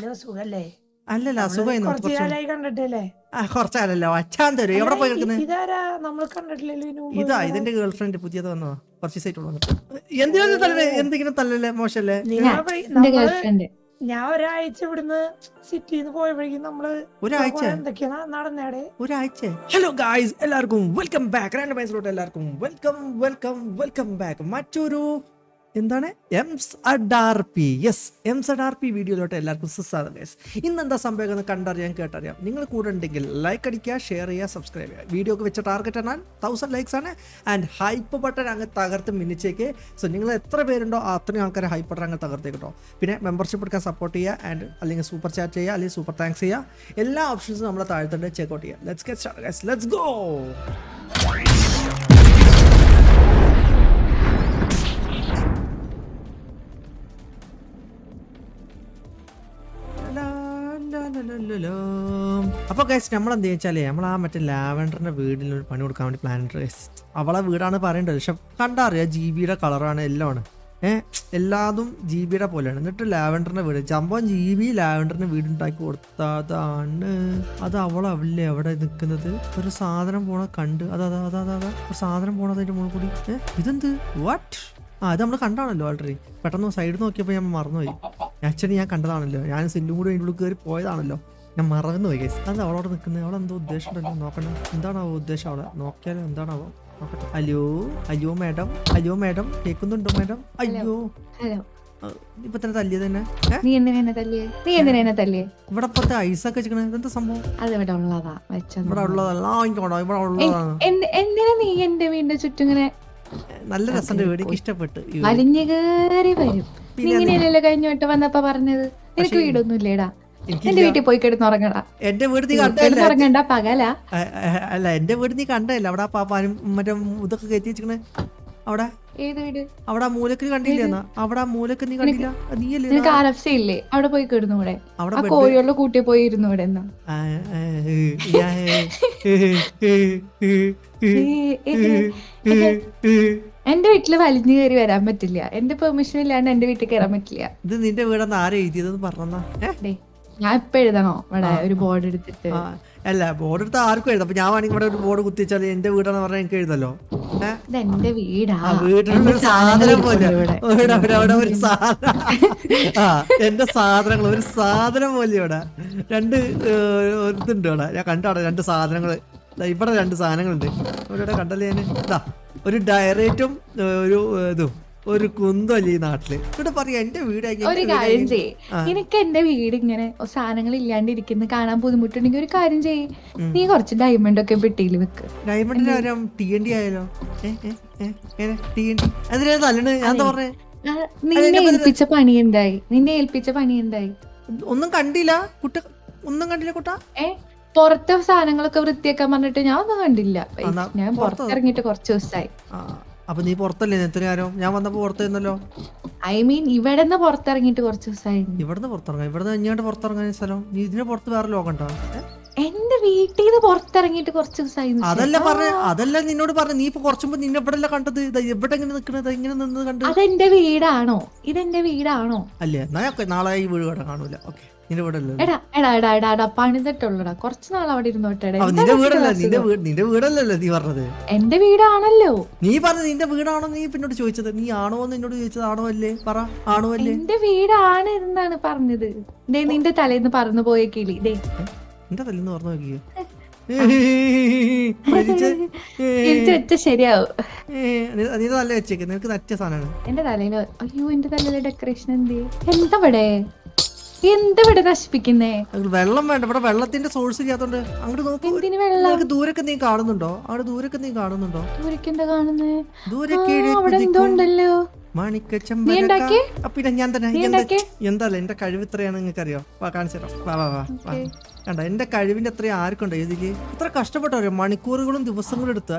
Hello സുഖല്ലേ? അല്ലല്ല സുഖമായി കണ്ടിട്ടില്ലേ? ആ കുറച്ചാലല്ലോ അച്ഛാന്തരും എവിടെ പോയി കിടക്കുന്നത് ഇതാ ഇതിന്റെ ഗേൾഫ്രണ്ട് പുതിയത് വന്നതാ കുറച്ച് സൈറ്റ് വന്നു എന്തിനും തല്ലല്ലേ എന്തെങ്കിലും തല്ലല്ലേ മോശല്ലേ? ഞാൻ ഒരാഴ്ച ഇവിടുന്ന് സിറ്റിയിൽ നിന്ന് പോയപ്പോഴേക്കും നമ്മൾ ഒരാഴ്ച? എന്തൊക്കെയാ നടന്നേടെ. ഒരാഴ്ച? ഹലോ ഗായ്സ് എല്ലാവർക്കും വെൽക്കം ബാക്ക് രണ്ട് എല്ലാവർക്കും വെൽക്കം വെൽക്കം വെൽക്കം ബാക്ക് മറ്റൊരു എന്താണ്? എംസ് അഡാർ പി യെസ് എംസ് അഡാർ പി വീഡിയോയിലോട്ട് എല്ലാവർക്കും സുസ്വാഗതം ഗൈസ് ഇന്ന് എന്താ സംഭവം എന്ന് കണ്ടറിയാം കേട്ടറിയാം. നിങ്ങൾ കൂടെ ഉണ്ടെങ്കിൽ ലൈക്ക് അടിക്കുക ഷെയർ ചെയ്യുക സബ്സ്ക്രൈബ് ചെയ്യുക. വീഡിയോക്ക് വെച്ച ടാർഗറ്റ് എന്നാൽ തൗസൻഡ് ലൈക്സ് ആണ്. ആൻഡ് ഹൈപ്പ് ബട്ടൺ അങ്ങ് തകർത്ത് മിന്നിച്ചേക്ക്. സോ നിങ്ങൾ എത്ര പേരുണ്ടോ അത്രയും ആൾക്കാരെ ഹൈപ്പ് ബട്ടൺ അങ്ങ് തകർത്തേക്ക് കേട്ടോ പിന്നെ മെമ്പർഷിപ്പ് എടുക്കാൻ സപ്പോർട്ട് ചെയ്യുക ആൻഡ് അല്ലെങ്കിൽ സൂപ്പർ ചാറ്റ് ചെയ്യുക അല്ലെങ്കിൽ സൂപ്പർ താങ്ക്സ് ചെയ്യുക. എല്ലാ ഓപ്ഷൻസും നമ്മളെ താഴ്ത്തിട്ട് ചെക്കൗട്ട് ചെയ്യുക. Let's get start let's go അപ്പൊ ഗൈസ് നമ്മൾ എന്താ വെച്ചാലേ നമ്മൾ ആ മറ്റേ ലാവൻഡറിന്റെ വീടിന് ഒരു പണി കൊടുക്കാൻ വേണ്ടി പ്ലാൻ ഗൈസ് അവളെ വീടാണ് പറയേണ്ടത്. പക്ഷെ കണ്ടറിയാം ജി ബിയുടെ കളറാണ് എല്ലാം ആണ്. ഏഹ് എല്ലാതും ജി ബിയുടെ പോലെയാണ്. എന്നിട്ട് ലാവൻഡറിന്റെ വീട്. ചമ്പം ജി ബി ലാവൻഡറിന് വീടുണ്ടാക്കി കൊടുത്തതാണ്. അത് അവളല്ലേ അവിടെ നിൽക്കുന്നത് ഒരു സാധനം പോണ കണ്ട്. അതാ അതാ അതാ ഒരു സാധനം പോണത് അതിന്റെ മുകളിൽ കൂടി. ഇതെന്ത്? വാട്ട് ആ അത് നമ്മൾ കണ്ടാണല്ലോ ഓൾറെഡി പെട്ടെന്ന് സൈഡ് നോക്കിയപ്പോൾ ഞാൻ മറന്നുപോയി. ആക്ച്വലി ഞാൻ കണ്ടതാണല്ലോ. ഞാൻ സില്ലും കൂടി അതിന്റെ ഉള്ളിൽ കയറി പോയതാണല്ലോ. ഞാൻ മറന്നു പോയി ഗൈസ് അത് അവളോട് നിൽക്കുന്നത്? അവളെ എന്തോ ഉദ്ദേശം ഉണ്ടല്ലോ നോക്കണം. എന്താണാവോ ഉദ്ദേശം അവളെ നോക്കിയാലോ എന്താണാവോ? നോക്കട്ടെ. അയ്യോ അയ്യോ മാഡം? അയ്യോ മാഡം? കേൾക്കുന്നുണ്ടോ മാഡം? അയ്യോ. ഇപ്പൊ തന്നെ തല്ലിയത് തന്നെ? നീ എന്തിനാ എന്നെ തല്ലിയേ? നീ എന്തിനാ എന്നെ തല്ലിയേ? ഇവിടെ ഇപ്പത്തെ ഒക്കെ വെച്ചിക്കണേ ഇതെന്താ സംഭവം? അത് ഇവിടെ ഉള്ളതാ. ഇവിടെ ഉള്ളതല്ല. ഇവിടെ ഉള്ളതാണ്. എന്തിനാ നീ എന്റെ വീടിന്റെ ചുറ്റും ഇങ്ങനെ നല്ല രസമുണ്ട്. വീട് എനിക്ക് ഇഷ്ടപ്പെട്ടു. വലിഞ്ഞു കയറി വരും. നീ ഇങ്ങനെയല്ലല്ലോ കഴിഞ്ഞ വട്ടം വന്നപ്പോ പറഞ്ഞത്. നിനക്ക് വീടൊന്നും ഇല്ലേടാ എന്റെ വീട്ടിൽ പോയി കിടന്നുറങ്ങണ്ട എന്റെ വീട് നീ കണ്ടല്ല പകല. അല്ല എന്റെ വീട് നീ കണ്ടല്ല അവിടെ പാപ്പാനും മറ്റേ ഇതൊക്കെ കയറ്റി വെച്ചിക്കണേ അവിടെ? ഏത് വീട്? അവിടെ മൂലക്ക് കണ്ടില്ല എന്നാ? അവിടെ മൂലക്ക് നീ കണ്ടില്ല? നീയല്ലേ നിനക്ക് ആരഫ്സി ഇല്ലേ? അവിടെ പോയി കിടന്നു ഇവിടെ. അവിടെ കോഴിയുള്ള കൂട്ടി പോയി ഇരുന്നു ഇവിടെ എന്നാ. എന്റെ വീട്ടിൽ വലിഞ്ഞു കയറി വരാൻ പറ്റില്ല. എന്റെ പെർമിഷൻ ഇല്ലാണ്ട് എന്റെ വീട്ടിൽ കയറാൻ പറ്റില്ല. ഇത് നിന്റെ വീടെന്ന് ആരെഴുതിയതെന്ന് പറഞ്ഞേ ഞാൻ ഇപ്പൊ എഴുതണോ? ഇവിടെ ഒരു ബോർഡ് എടുത്തിട്ട്. അല്ല ബോർഡ് എടുത്ത് ആർക്കും എഴുതാം. അപ്പൊ ഞാൻ വേണമെങ്കിൽ ഇവിടെ ഒരു ബോർഡ് കുത്തിച്ചാൽ എന്റെ വീടാന്ന് പറഞ്ഞാൽ എനിക്ക് എഴുതല്ലോ. ഏഹ് ഇത് എന്റെ വീടാ വീട്ടിലുള്ള എന്റെ ഒരു സാധനം പോലെ ഇവിടെ. ഇവിടെ ഇവിടെ ഇവിടെ ഒരു സാധനം. ആ എന്റെ സാധനങ്ങൾ ഒരു സാധനം പോലെ ഇവിടെ. രണ്ട് ഇതുണ്ട് ഇവിടെ. ഞാൻ കണ്ടാണ് രണ്ട് സാധനങ്ങൾ. ഇവിടെ രണ്ട് സാധനങ്ങളുണ്ട്. ഇവിടെ ഇവിടെ കണ്ടല്ലേ ഞാൻ ഇതാ ഒരു ഡയറേറ്റും ഒരു ഇതും. ഒരു കുന്തല്ലേ ഈ നാട്ടിൽ? ഇവിടെ പറയാ എന്റെ വീട് ഒരു കാര്യം ചെയ്യേ. നിനക്ക് എന്റെ വീട് ഇങ്ങനെ സാധനങ്ങൾ ഇല്ലാണ്ടിരിക്കുന്നു കാണാൻ ബുദ്ധിമുട്ടുണ്ടെങ്കിൽ ഒരു കാര്യം ചെയ്യേ. നീ കുറച്ച് ഡയമണ്ട് ഒക്കെ പെട്ടിയിൽ വെക്ക്. ഡയമണ്ടിന്റെ ഡി ആയാലോ? അതിനാ തല്ലണ് ഞാൻ പറഞ്ഞേ? നിന്നെ ഏൽപ്പിച്ച പണി എന്തായി? നിന്നെ ഏൽപ്പിച്ച പണി എന്തായി? ഒന്നും കണ്ടില്ല. കുട്ട ഒന്നും കണ്ടില്ല കുട്ട. ഏ പുറത്തെ സാധനങ്ങളൊക്കെ വൃത്തിയാക്കാൻ പറഞ്ഞിട്ട് ഞാൻ ഒന്നും കണ്ടില്ല. ഞാൻ പുറത്തിറങ്ങിട്ട് പുറത്തിറങ്ങിയിട്ട് കുറച്ച് ദിവസമായി അപ്പൊ നീ പുറത്തല്ലേ? എത്ര നേരം? ഞാൻ വന്നപ്പോ പുറത്തായിരുന്നല്ലോ. ഐ മീൻ ഇവിടെ പുറത്തിറങ്ങിട്ട് പുറത്തിറങ്ങിയിട്ട് കുറച്ച് ദിവസമായി ഇവിടുന്ന് പുറത്തിറങ്ങാം. ഇവിടുന്ന് ഇങ്ങോട്ട് പുറത്തിറങ്ങാൻ സ്ഥലം. നീ ഇതിന് പുറത്ത് വേറെ ലോകണ്ട? എന്റെ വീട്ടിൽ നിന്ന് പുറത്തിറങ്ങിയിട്ട് കുറച്ച് ദിവസമായി അതല്ല പറഞ്ഞ. അതല്ല നിന്നോട് പറഞ്ഞ. നീ ഇപ്പൊ കുറച്ചു മുമ്പ് നിന്നെ കണ്ടത്? ഇതാ എവിടെ ഇങ്ങനെ നിക്കണത്? ഇങ്ങനെ നിന്ന് കണ്ടത് അതെന്റെ വീടാണോ? ഇതെന്റെ വീടാണോ? അല്ലേ? എന്നാ ഞാൻ നാളെ ഈ വീട് കാണൂല. ഓക്കെ എടാ എടാ എടാ എടാ എടാ പണിതിട്ടുള്ളടാ. കുറച്ച് നാൾ അവിടെ ഇരുന്നോട്ടെടാ നിന്റെ വീടല്ല? നിന്റെ വീട് നിന്റെ വീടല്ലല്ലോ നീ പറഞ്ഞത്. എന്റെ വീടാണല്ലോ. നീ പറഞ്ഞത് നിന്റെ വീടാണോ നീ പിന്നോട് ചോദിച്ചത്. നീ ആണോ എന്ന് എന്നോട് ചോദിച്ചത്. ആണോ അല്ലേ? പറ. ആണോ അല്ലേ? എന്റെ വീടാണ് എന്നാണ് പറഞ്ഞത്. ദേ നിന്റെ തലേന്ന് പറന്നു പോയ കിളി. ദേ. എന്റെ തല്ലെന്ന് പറഞ്ഞു നോക്കിയോ എന്റെ തലയിൽ അയ്യോ എന്റെ തലയിലെ ഡെക്കറേഷൻ എന്ത്? എന്താ ഇവിടെ? എന്താ ഇവിടെ നശിപ്പിക്കുന്നേ? വെള്ളം വേണ്ട. ഇവിടെ വെള്ളത്തിന്റെ സോഴ്സ് ഇല്ലാത്തോണ്ട് അങ്ങോട്ട് നോക്കൂ. ദൂരൊക്കെ നീ കാണുന്നുണ്ടോ? അവിടെ ദൂരൊക്കെ നീ കാണുന്നുണ്ടോ? ദൂരൊക്കെ പിന്നെ ഞാൻ തന്നെ എന്താ എന്റെ കഴിവ് ഇത്രയാണ് നിങ്ങൾക്ക് അറിയോ വാ കാണിച്ചോ വാ വാ വാ വാ. കണ്ട? എന്റെ കഴിവിന്റെ അത്രയും ആർക്കുണ്ടോ? ഇതിൽ ഇത്ര കഷ്ടപ്പെട്ടവരോ? മണിക്കൂറുകളും ദിവസങ്ങളും എടുത്ത്.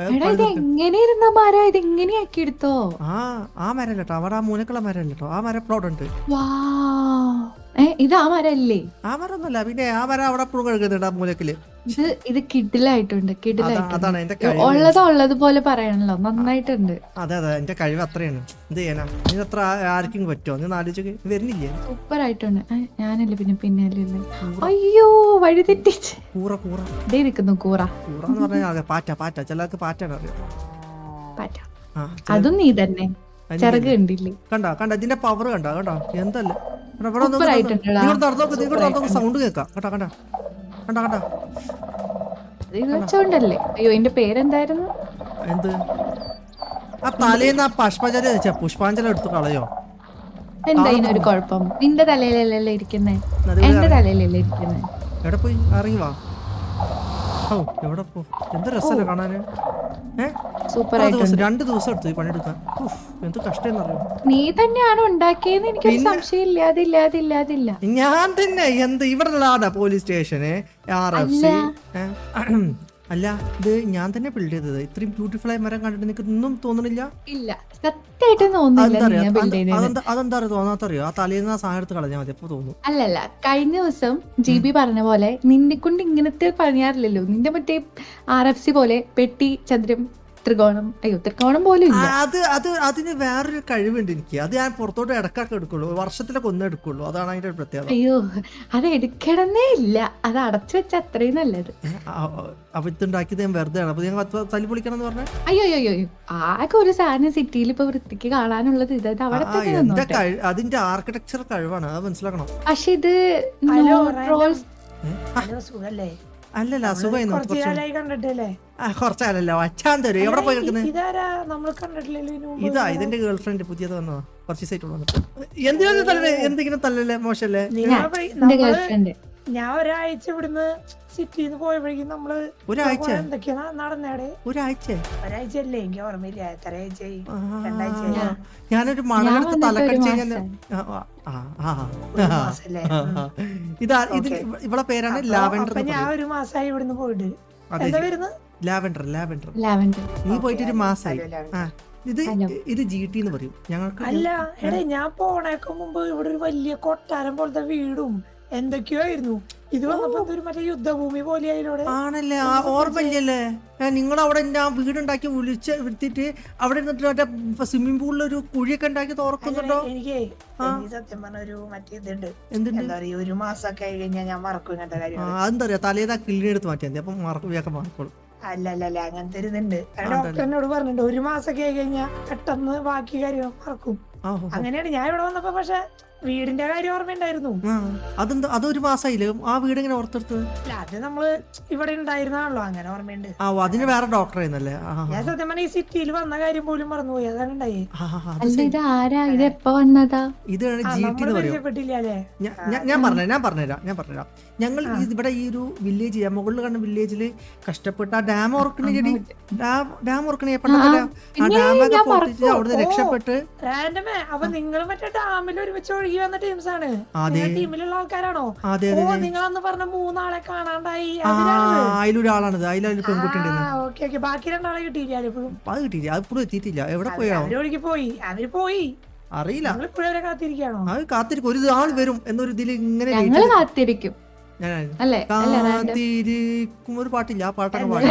ആ മരം കേട്ടോ അവിടെ ആ മൂനക്കുള്ള മരം കേട്ടോ ആ മരം പ്ലോട്ട് ഉണ്ട്. വാ ഇത് ആ മരല്ലേ? ആ മരം ഒന്നുമല്ല പിന്നെ ആ മരം അവിടെ എപ്പോഴും കഴുകുന്നുണ്ട് ആ മൂലക്കിൽ. ഇത് ഇത് കിഡിലായിട്ടുണ്ട് അതാ- കിഡിലായിട്ടുണ്ട് അതാണ് എന്റെ കഴിവ്. ഉള്ളത് ഉള്ളത് പോലെ പറയണല്ലോ നന്നായിട്ടുണ്ട്. അതെ അതെ. എന്റെ കഴിവ് അത്രയാണ്. എന്ത് ചെയ്യാനാ? നീ അത്ര ആർക്കും പറ്റുമോ നീ ആലോചിച്ച് വരുന്നില്ലേ? സൂപ്പർ ആയിട്ടുണ്ട് ആ, ഞാനല്ലേ പിന്നെ പിന്നാലല്ലേ അയ്യോ വഴി തെറ്റിച്ച്. കൂറ കൂറ. ഇതേ നിൽക്കുന്നു കൂറ. കൂറ എന്ന് പറഞ്ഞാൽ പാറ്റ പാറ്റ. ചിലർക്ക് പാറ്റാണ് അറിയാം. പാറ്റ. ആ അതും നീ തന്നെ. ചിറക് കണ്ടില്ലേ? കണ്ട? കണ്ട? ഇതിന്റെ പവർ കണ്ടാ? കണ്ടോ? എന്തല്ല? കണ്ടോ, ഇവിടെ Super ആയിട്ടുണ്ടെടാ. നടന്നോക്ക് സൗണ്ട് കേൾക്കാം. കണ്ട കണ്ടാ? കണ്ടാ അത് ഇത് അയ്യോ എന്റെ പേരെന്തായിരുന്നു? എന്ത്? ആ തലേന്ന് ആ പുഷ്പാഞ്ജലി വെച്ചാ. പുഷ്പാഞ്ജലി എടുത്ത് കളയോ? എന്താ ഇതിനൊരു കുഴപ്പം? നിന്റെ തലയിലല്ലേ ഇരിക്കുന്നേ? എന്റെ തലയിലല്ലേ ഇരിക്കുന്നേ? എവിടെ പോയി? ഇറങ്ങി ഓ എവിടെ പോ? എന്ത് രസമല്ലേ കാണാന്? ഏ? സൂപ്പർ ആയിട്ടുണ്ട്. രണ്ട് ദിവസം എടുത്തു ഈ പണിയെടുക്കാൻ. എന്ത് കഷ്ടം നീ തന്നെയാണ് ഉണ്ടാക്കിയെന്ന് എനിക്ക് സംശയം ഇല്ലാതെ ഇല്ലാതെ ഞാൻ തന്നെ എന്ത് ഇവിടെ പോലീസ് സ്റ്റേഷന് ആർ എഫ് സി അല്ല. ഇത് ഞാൻ തന്നെ ബിൽഡ് ചെയ്തത്. ഇത്രയും ബ്യൂട്ടിഫുൾ ആയ മരം കണ്ടിട്ട് നിനക്ക് ഒന്നും തോന്നണില്ല? ഇല്ല സത്യമായിട്ട് തോന്നുന്നില്ല അതെന്താ തോന്നാത്തറിയോ? ആ തലേന്ന് ആ സാധനം എടുത്ത് കളഞ്ഞാൽ മതി എപ്പോ തോന്നും. അല്ലല്ല കഴിഞ്ഞ ദിവസം ജി ബി പറഞ്ഞ പോലെ നിന്നെ കൊണ്ട് ഇങ്ങനത്തെ പണിയാറില്ലല്ലോ. നിന്റെ മറ്റേ ആർ എഫ് സി പോലെ പെട്ടി ചതുരം ത്രികോണം അയ്യോ ത്രികോണം പോലും ഇല്ല. അത് അത് അതിന് വേറൊരു കഴിവുണ്ട് എനിക്ക്. അത് ഞാൻ പുറത്തോട്ട് ഇടക്കൊക്കെ എടുക്കുള്ളൂ. വർഷത്തിലൊക്കെ ഒന്നും എടുക്കുള്ളൂ. അതാണ് അതിന്റെ പ്രത്യേകത. അയ്യോ അത് എടുക്കണമെന്നേ ഇല്ല. അത് അടച്ചു വെച്ച അത്രയും നല്ലത്. അപ്പൊ ഇതുണ്ടാക്കിയത് ഞാൻ വെറുതെ ആണ് അപ്പൊ ഞാൻ തല്ലി പൊളിക്കണം എന്ന് പറഞ്ഞാൽ അയ്യോ അയ്യോ അയ്യോ. ആകെ ഒരു സാധനം സിറ്റിയിൽ ഇപ്പൊ വൃത്തിക്ക് കാണാനുള്ളത് ഇത്. അത് അവിടെ തന്നെ എന്റെ നിന്നോട്ടെ. കഴി അതിന്റെ ആർക്കിടെക്ചർ കഴിവാണ്. അത് മനസ്സിലാക്കണം. പക്ഷെ ഇത് no trolls- ഹലോ സുഖല്ലേ? അല്ലല്ല അസുഖം കുറച്ചാലല്ലോ അച്ഛാൻ തരും എവിടെ പോയി കിടക്കുന്നത് ഇതാ ഇതിന്റെ ഗേൾ ഫ്രണ്ട് പുതിയത് വന്നതാ. കുറച്ച് സൈറ്റ് എന്തിനാ തല്ലല്ലേ എന്തെങ്കിലും തല്ലല്ലേ മോശല്ലേ? ഞാൻ ഒരാഴ്ച ഇവിടുന്ന് സിറ്റിയിൽ നിന്ന് പോയപ്പോഴേക്കും നമ്മൾ ഒരാഴ്ച? എന്തൊക്കെയാ നടന്നേടെ. ഒരാഴ്ച? ഒരാഴ്ച അല്ലേ എനിക്ക് ഓർമ്മയില്ല. എത്ര ആഴ്ചയായി? ആ, ഞാനൊരു ഞാൻ മണലെടുത്ത് ഒരു തലക്കടിച്ച് ഇതാ ഇത് ഇവിടെ പേരാണ് ലാവൻഡർ ഞാൻ ഒരു മാസമായി ഇവിടുന്ന് പോയിട്ട്. എന്താ വരുന്നത് ലാവെണ്ടർ ലാവെണ്ടർ ലാവൻഡർ. നീ പോയിട്ട് ഒരു മാസമായി. ഇത് ഇത് ജി ടി എന്ന് പറയും. ഞങ്ങൾക്ക് അല്ല എടേ ഞാൻ പോണേക്ക് മുമ്പ് ഇവിടെ ഒരു വലിയ കൊട്ടാരം പോലത്തെ വീടും എന്തൊക്കെയോ ആയിരുന്നു ഇത് വന്നപ്പോ ഒരു മറ്റേ യുദ്ധഭൂമി പോലെ ആയില്ലോടെ ആണല്ലേ ആ ഓർമ്മയില്ലല്ലേ? നിങ്ങൾ അവിടെ എന്റെ ആ വീടുണ്ടാക്കി വിളിച്ച് എടുത്തിട്ട് അവിടെ ഇരുന്നിട്ട് മറ്റേ സ്വിമ്മിംഗ് പൂളിൽ ഒരു കുഴിയൊക്കെ ഉണ്ടാക്കി തുറക്കുന്നുണ്ടോ എനിക്ക് സത്യം പറഞ്ഞ ഒരു മറ്റേ ഇതുണ്ട്. എന്താ പറയാ ഒരു മാസമൊക്കെ ആയി കഴിഞ്ഞാൽ ഞാൻ മറക്കും ഇങ്ങനത്തെ കാര്യം അതെന്താ പറയാ തലേന്ന് ആ കിള്ളിനെ എടുത്ത് മാറ്റിയാൽ മതി. അപ്പം മറക്കുകയൊക്കെ മറക്കോളൂ അല്ല അല്ല അല്ല അങ്ങനത്തെ ഒരു ഇതുണ്ട്. എന്നോട് പറഞ്ഞിട്ടുണ്ട് ഒരു മാസമൊക്കെ ആയി കഴിഞ്ഞാൽ പെട്ടെന്ന് ബാക്കി കാര്യം മറക്കും. അങ്ങനെയാണ്. ഞാൻ ഇവിടെ വന്നപ്പോ പക്ഷെ വീടിന്റെ കാര്യം ഓർമ്മയുണ്ടായിരുന്നു. അതെന്താ അതൊരു മാസമായില്ലേ ആ വീട് ഇങ്ങനെ ഓർത്തെടുത്തത് അല്ല അത് നമ്മൾ ഇവിടെ ഉണ്ടായിരുന്നാണല്ലോ അങ്ങനെ ഓർമ്മയുണ്ട്. ആ അതിന് വേറെ ഡോക്ടർ ആയിരുന്നല്ലേ? ഞാൻ സത്യം പറഞ്ഞ ഈ സിറ്റിയിൽ വന്ന കാര്യം പോലും മറന്നുപോയി. അതാണ് ഉണ്ടായി. ഇത് ആരാ? ഇത് എപ്പോ വന്നതാ? ജി ടി ഞാൻ പറഞ്ഞു ഞാൻ പറഞ്ഞുതരാം ഞാൻ പറഞ്ഞുതരാം. ഞങ്ങൾ ഈ ഇവിടെ ഈ ഒരു വില്ലേജ് മുകളിൽ കണ്ട വില്ലേജിൽ കഷ്ടപ്പെട്ട് ആ ഡാം ഓർക്കണ ചെടി ഡാം ഡാം ഓർക്കണേ പണ്ടത്തെ ആ, ഡാമൊക്കെ പൊട്ടിച്ച്. അവിടുന്ന്. രക്ഷപ്പെട്ട്. അപ്പൊ നിങ്ങൾ മറ്റേ ഡാമിൽ ഒരുമിച്ച് ഒഴുകി വന്ന ടീംസ് ആണ്. ടീമിലുള്ള ആൾക്കാരാണോ? അതെ നിങ്ങൾ അന്ന് പറഞ്ഞ മൂന്നാളെ കാണാണ്ടായി. അതിലൊരാളാണിത്. അതിലൊരു പെൺകുട്ടി ഓക്കെ ബാക്കി രണ്ടാളെ കിട്ടിയില്ല അത് കിട്ടിയില്ല. അത് ഇപ്പോഴും എത്തിയിട്ടില്ല. എവിടെ പോയി? പോയി. അവർ പോയി. അറിയില്ല. അത് കാത്തിരിക്കും. ഒരു ആൾ വരും എന്നൊരു ഇതിൽ ഇങ്ങനെ കാത്തിരിക്കും. കാത്തിരിക്കും ഒരു പാട്ടില്ല. ആ പാട്ടൊക്കെ പാടി.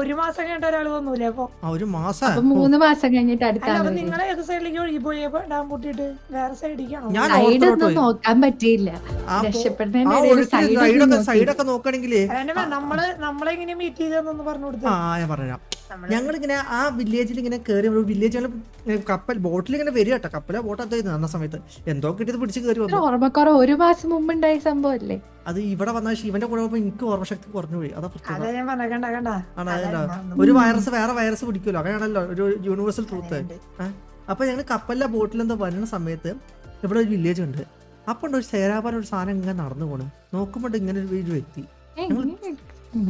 ഒരു മാസം കഴിഞ്ഞിട്ട് ഒരാൾ വന്നൂലേ അപ്പൊ? ആ ഒരു മാസം. അപ്പൊ മൂന്ന് മാസം കഴിഞ്ഞിട്ട് അടുത്താണ് ഏത് സൈഡിലേക്ക് ഒഴുകി പോയി ഡാം പൊട്ടിയിട്ട് വേറെ സൈഡിലേക്കാണോ? ഞാൻ നോക്കാൻ പറ്റിയില്ല. രക്ഷപ്പെടുന്നതിന്റെ സൈഡൊക്കെ നോക്കണെങ്കിലേ നമ്മൾ നമ്മളെങ്ങനെ മീറ്റ് ചെയ്തെന്നൊന്ന് പറഞ്ഞു കൊടുത്തു. ആ ഞാൻ നമ്മൾ ഞങ്ങളിങ്ങനെ ആ വില്ലേജിൽ ഇങ്ങനെ കയറി വില്ലേജ് കപ്പൽ ബോട്ടിൽ ഇങ്ങനെ വരിക കേട്ടോ. കപ്പല ബോട്ട് അതായിരുന്നു അന്ന സമയത്ത്. എന്തോ കിട്ടിയത് പിടിച്ച് കയറി വന്നു. ഓർമ്മക്കുറവ് ഒരു മാസം മുമ്പ് ഉണ്ടായ സംഭവം അല്ലേ അത് ഇവിടെ വന്ന ശിവന്റെ കൂടെ എനിക്ക് ഓർമ്മശക്തി കുറഞ്ഞു പോയി. അതാ ഒരു വൈറസ് വേറെ വൈറസ് പിടിക്കുമല്ലോ അങ്ങനെയാണല്ലോ ഒരു യൂണിവേഴ്സൽ ട്രൂത്ത് അപ്പൊ ഞങ്ങൾ കപ്പലിലെ ബോട്ടിൽ എന്തോ വരുന്ന സമയത്ത് ഇവിടെ ഒരു വില്ലേജ് ഉണ്ട്. അപ്പൊ ഉണ്ട് ഒരു സേരാപാല ഒരു സാധനം ഇങ്ങനെ നടന്നു പോണു. നോക്കുമ്പോൾ ഇങ്ങനെ ഒരു വീട് വ്യക്തി ഇങ്ങനെ-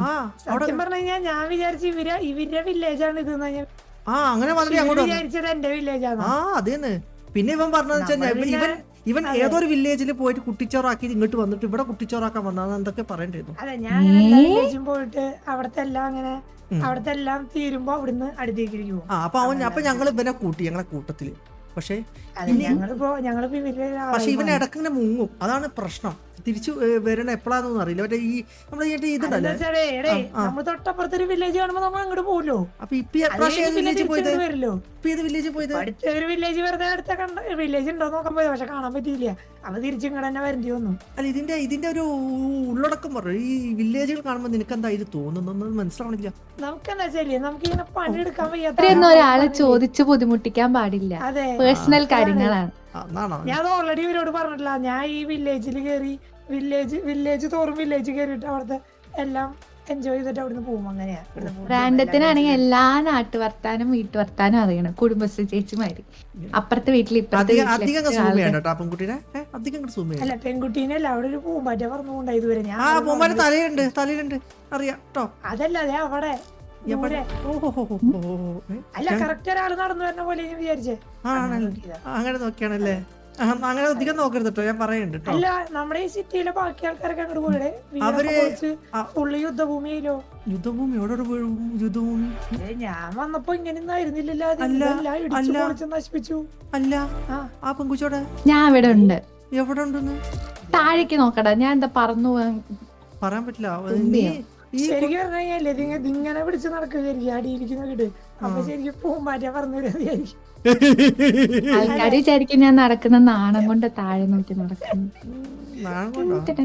ആ സത്യം പറഞ്ഞു കഴിഞ്ഞാൽ ഞാൻ വിചാരിച്ചു ഇവർ ഇവരുടെ വില്ലേജ് ആണ് ഇത് ഞാൻ ആ അങ്ങനെ വന്നിട്ട് അങ്ങോട്ട് വന്നു. വിചാരിച്ചത് എന്റെ വില്ലേജ് ആണ് ആ അതേന്ന്. പിന്നെ ഇവൻ പറഞ്ഞതെന്ന് വെച്ചാൽ ഇവൻ പിന്നെ- ഇവൻ ഏതൊരു വില്ലേജിൽ പോയിട്ട് കുട്ടിച്ചോറാക്കി ഇങ്ങോട്ട് വന്നിട്ട് ഇവിടെ കുട്ടിച്ചോറാക്കാൻ വന്നാന്ന് എന്തൊക്കെ പറയണ്ടായിരുന്നു. അതെ ഞാൻ അങ്ങനെ എല്ലാ വില്ലേജും പോയിട്ട് അവിടത്തെ എല്ലാം അങ്ങനെ. അവിടത്തെ എല്ലാം തീരുമ്പോ അവിടുന്ന് അടുത്തേക്ക് ഇരിക്കും. ആ അപ്പൊ അവൻ അപ്പൊ ഞങ്ങൾ ഇവനെ കൂട്ടി ഞങ്ങളെ കൂട്ടത്തിൽ. പക്ഷേ അതെ ഞങ്ങളിപ്പോ ഞങ്ങളിപ്പോ ഇവരുടെ പക്ഷെ ഇവൻ ഇടക്കിങ്ങനെ മുങ്ങും. അതാണ് പ്രശ്നം. തിരിച്ചു വരണ എപ്പോഴാന്നൊന്നും അറിയില്ല. മറ്റേ ഈ നമ്മുടെ ഈ ഇതുണ്ടല്ലേ. നമ്മൾ തൊട്ടപ്പുറത്തൊരു വില്ലേജ് കാണുമ്പോ നമ്മൾ അങ്ങോട്ട് പോകുമല്ലോ അപ്പൊ ഇപ്പൊ വില്ലേജിൽ പോയത്? ഇപ്പൊ ഏത് വില്ലേജിൽ പോയത്? ഒരു വില്ലേജ് വെറുതെ അടുത്ത കണ്ട വില്ലേജ് ഉണ്ടോ നോക്കാൻ പോയത് പക്ഷെ കാണാൻ പറ്റിയില്ല. അപ്പൊ തിരിച്ചിങ്ങടെ തന്നെ വരേണ്ടി വന്നു. അല്ല ഇതിന്റെ ഇതിന്റെ ഒരു ഉള്ളടക്കം പറഞ്ഞു ഈ വില്ലേജുകൾ കാണുമ്പോൾ നിനക്ക് എന്താ ഇത് തോന്നുന്നു മനസ്സിലാവണില്ല. നമുക്ക് എന്താ ശരി നമുക്ക് ഇങ്ങനെ പണിയെടുക്കാൻ വയ്യാത്ത ഒരാളെ ചോദിച്ചു ബുദ്ധിമുട്ടിക്കാൻ പാടില്ല. അതെ. പേഴ്സണൽ കാര്യങ്ങളാണ്. ഞാൻ ഓൾറെഡി ഇവരോട് പറഞ്ഞിട്ടില്ല. ഞാൻ ഈ വില്ലേജിൽ കയറി വില്ലേജ് വില്ലേജ് തോറും വില്ലേജ് കയറിയിട്ട് അവിടുത്തെ എല്ലാം എൻജോയ് ചെയ്തിട്ട് അവിടുന്ന് പോകും അങ്ങനെയാ. ഇവിടുന്ന് food ഉം ബ്രാൻഡത്തിനാണെങ്കിൽ എല്ലാം എല്ലാ അറിയണം. കുടുംബശ്രീ ചേച്ചിമാര്. അപ്പുറത്തെ വീട്ടിൽ അല്ല പെൺകുട്ടീനെ അല്ല അവിടെ ഒരു പൂമ്പാറ്റ പറഞ്ഞു കൊണ്ടായി ഇതുവരെ ഞാൻ അതല്ല അതെ അവിടെ. അല്ല കറക്റ്റ് ഒരാൾ നടന്നു വരുന്ന പോലെ വിചാരിച്ചേ. അങ്ങനെ അങ്ങനെ നോക്കിയാണല്ലേ? അങ്ങനെ അധികം നോക്കരുത് കേട്ടോ ഞാൻ പറയുന്നുണ്ട് കേട്ടോ അല്ല നമ്മുടെ ഈ സിറ്റിയിലെ ബാക്കി ആൾക്കാരൊക്കെ അങ്ങോട്ട് പോയിടെ? അവർ ഫുള്ള് യുദ്ധഭൂമിയിലോ യുദ്ധഭൂമി എവിടെ യുദ്ധഭൂമി. ഞാൻ വന്നപ്പോ ഇങ്ങനെ നശിപ്പിച്ചു. അല്ല ആ. പെങ്കുച്ചോടെ ഞാൻ ഇവിടെ ഉണ്ട്. എവിടെ ഉണ്ടെന്ന് താഴേക്ക് നോക്കടാ ഞാൻ എന്താ പറഞ്ഞു പറയാൻ പറ്റില്ല. ശരിക്കും പറഞ്ഞു കഴിഞ്ഞാൽ ഇതിങ്ങ ഇതിങ്ങനെ പിടിച്ച് നടക്കുകയായിരിക്കും അടിയിരിക്കുന്ന വീട് അപ്പൊ ശരിക്കും പൂമ്പാറ്റ പറഞ്ഞു വിചാരിക്കും ആൾക്കാർ വിചാരിക്കും ഞാൻ നടക്കുന്ന നാണം കൊണ്ട് താഴെ നോക്കി നടക്കുന്നു.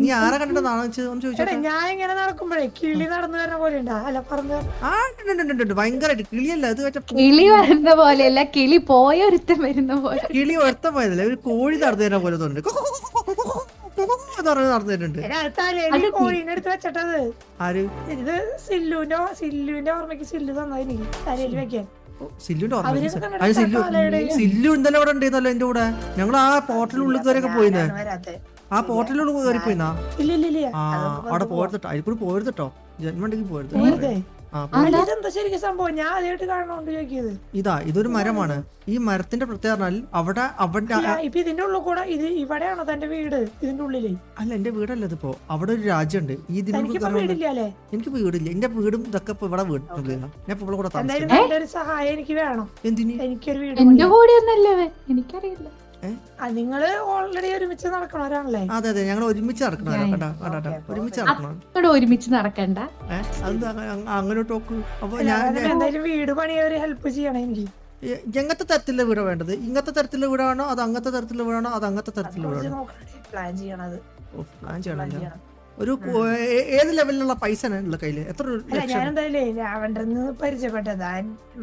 നീ ആരെ കണ്ടിട്ട് നാണം ഒന്ന് ഞാൻ ഇങ്ങനെ നടക്കുമ്പോഴേ കിളി നടന്നു വരുന്ന പോലെ ഉണ്ടാ? അല്ല പറഞ്ഞു. ഭയങ്കരമായിട്ട് കിളിയല്ല ഇത് കിളി വരുന്ന പോലെയല്ല കിളി പോയ ഒരുത്തം വരുന്ന പോലെ. കിളി ഒരുത്തം പോയതല്ലേ? ഒരു കോഴി നടന്നു വരുന്ന പോലെ തോന്നുന്നുണ്ട്. എന്ന് പറഞ്ഞ് നടന്നു തരുന്നുണ്ട് തലയിൽ കോഴീനെ എടുത്ത് വെച്ചിട്ടത്. ആര്? ഇത് സില്ലുവിന്റെ സില്ലുവിന്റെ ഓർമ്മയ്ക്ക് സില്ലു തലയിൽ വെക്കാൻ. ഓർമ്മ സില്ലു സില്ലു ഇന്നലെ ഇവിടെ ഉണ്ടായിരുന്നല്ലോ എന്റെ കൂടെ. ഞങ്ങൾ ആ പോർട്ടലിനുള്ളിൽ കയറിയൊക്കെ പോയിന്ന്. ആ പോർട്ടലിനുള്ളിൽ കയറി പോയിന്നാ ഇല്ല ഇല്ല ഇല്ല ആ അവിടെ വന്ന് പോരുത്തട്ടോ അതിൽ കൂടി പോരുത്തട്ടോ ജന്മണ്ടെങ്കിൽ അല്ല, ഇതെന്താ ശരിക്കും സംഭവം? ഞാൻ ആദ്യമായിട്ട് കാണണോണ്ട് ഇതാ ഇതൊരു മരമാണ്. ഈ മരത്തിന്റെ പ്രത്യേകത അവിടെ അവിടെ അവന്റെ ഇപ്പൊ ഇതിന്റെ ഉള്ളിൽ കൂടെ ഇത് ഇവിടെയാണോ തന്റെ വീട്? ഇതിന്റെ ഉള്ളിൽ. അല്ല എന്റെ വീടല്ല ഇതിപ്പോ. അവിടെ ഒരു രാജ്യമുണ്ട്. ഈ വീടില്ല എനിക്ക് വീടില്ല. എന്റെ വീടും ഇതൊക്കെ ഇപ്പൊ ഇവിടെ വീട്ടില്ല ഞാൻ ഇപ്പൊ ഇവിടെ കൂടെ സഹായം എനിക്ക് വേണം. എന്തിനു? എനിക്കൊരു വീട് എന്റെ പണിയാൻ. കൂടെ ഒന്നല്ലേ എനിക്കറിയില്ല. ആ, നിങ്ങൾ ഓൾറെഡി ഒരുമിച്ച് നടക്കണവരാണല്ലേ? അതെ അതെ ഞങ്ങൾ ഒരുമിച്ച് നടക്കണം കേട്ടാ കേട്ടാ ഒരുമിച്ച് നടക്കണം. ഇവിടെ ഒരുമിച്ച് നടക്കണ്ട. അങ്ങ- അങ്ങനെ ടോക്ക് അപ്പൊ ഞാൻ എന്തായാലും വീട് പണിയാൻ ഒരു ഹെൽപ്പ് ചെയ്യണം എനിക്ക്. എങ്ങനത്തെ തരത്തിലുള്ള വീടാ വേണ്ടത്? ഇങ്ങനത്തെ തരത്തിലുള്ള വീടാണോ? അത് അങ്ങനത്തെ തരത്തിലുള്ള വീടാണോ? അത് അങ്ങനത്തെ തരത്തിലുള്ള വീടാണോ പ്ലാൻ ചെയ്യണത്. ഓ, പ്ലാൻ പ്ലാൻ ചെയ്യണം. ഒരു ഏത് ലെവലിലുള്ള പൈസ ഉള്ള കയ്യിൽ? എത്ര എന്തായാലും രാവണ്ടറിന്ന് പരിചയപ്പെട്ടതാ.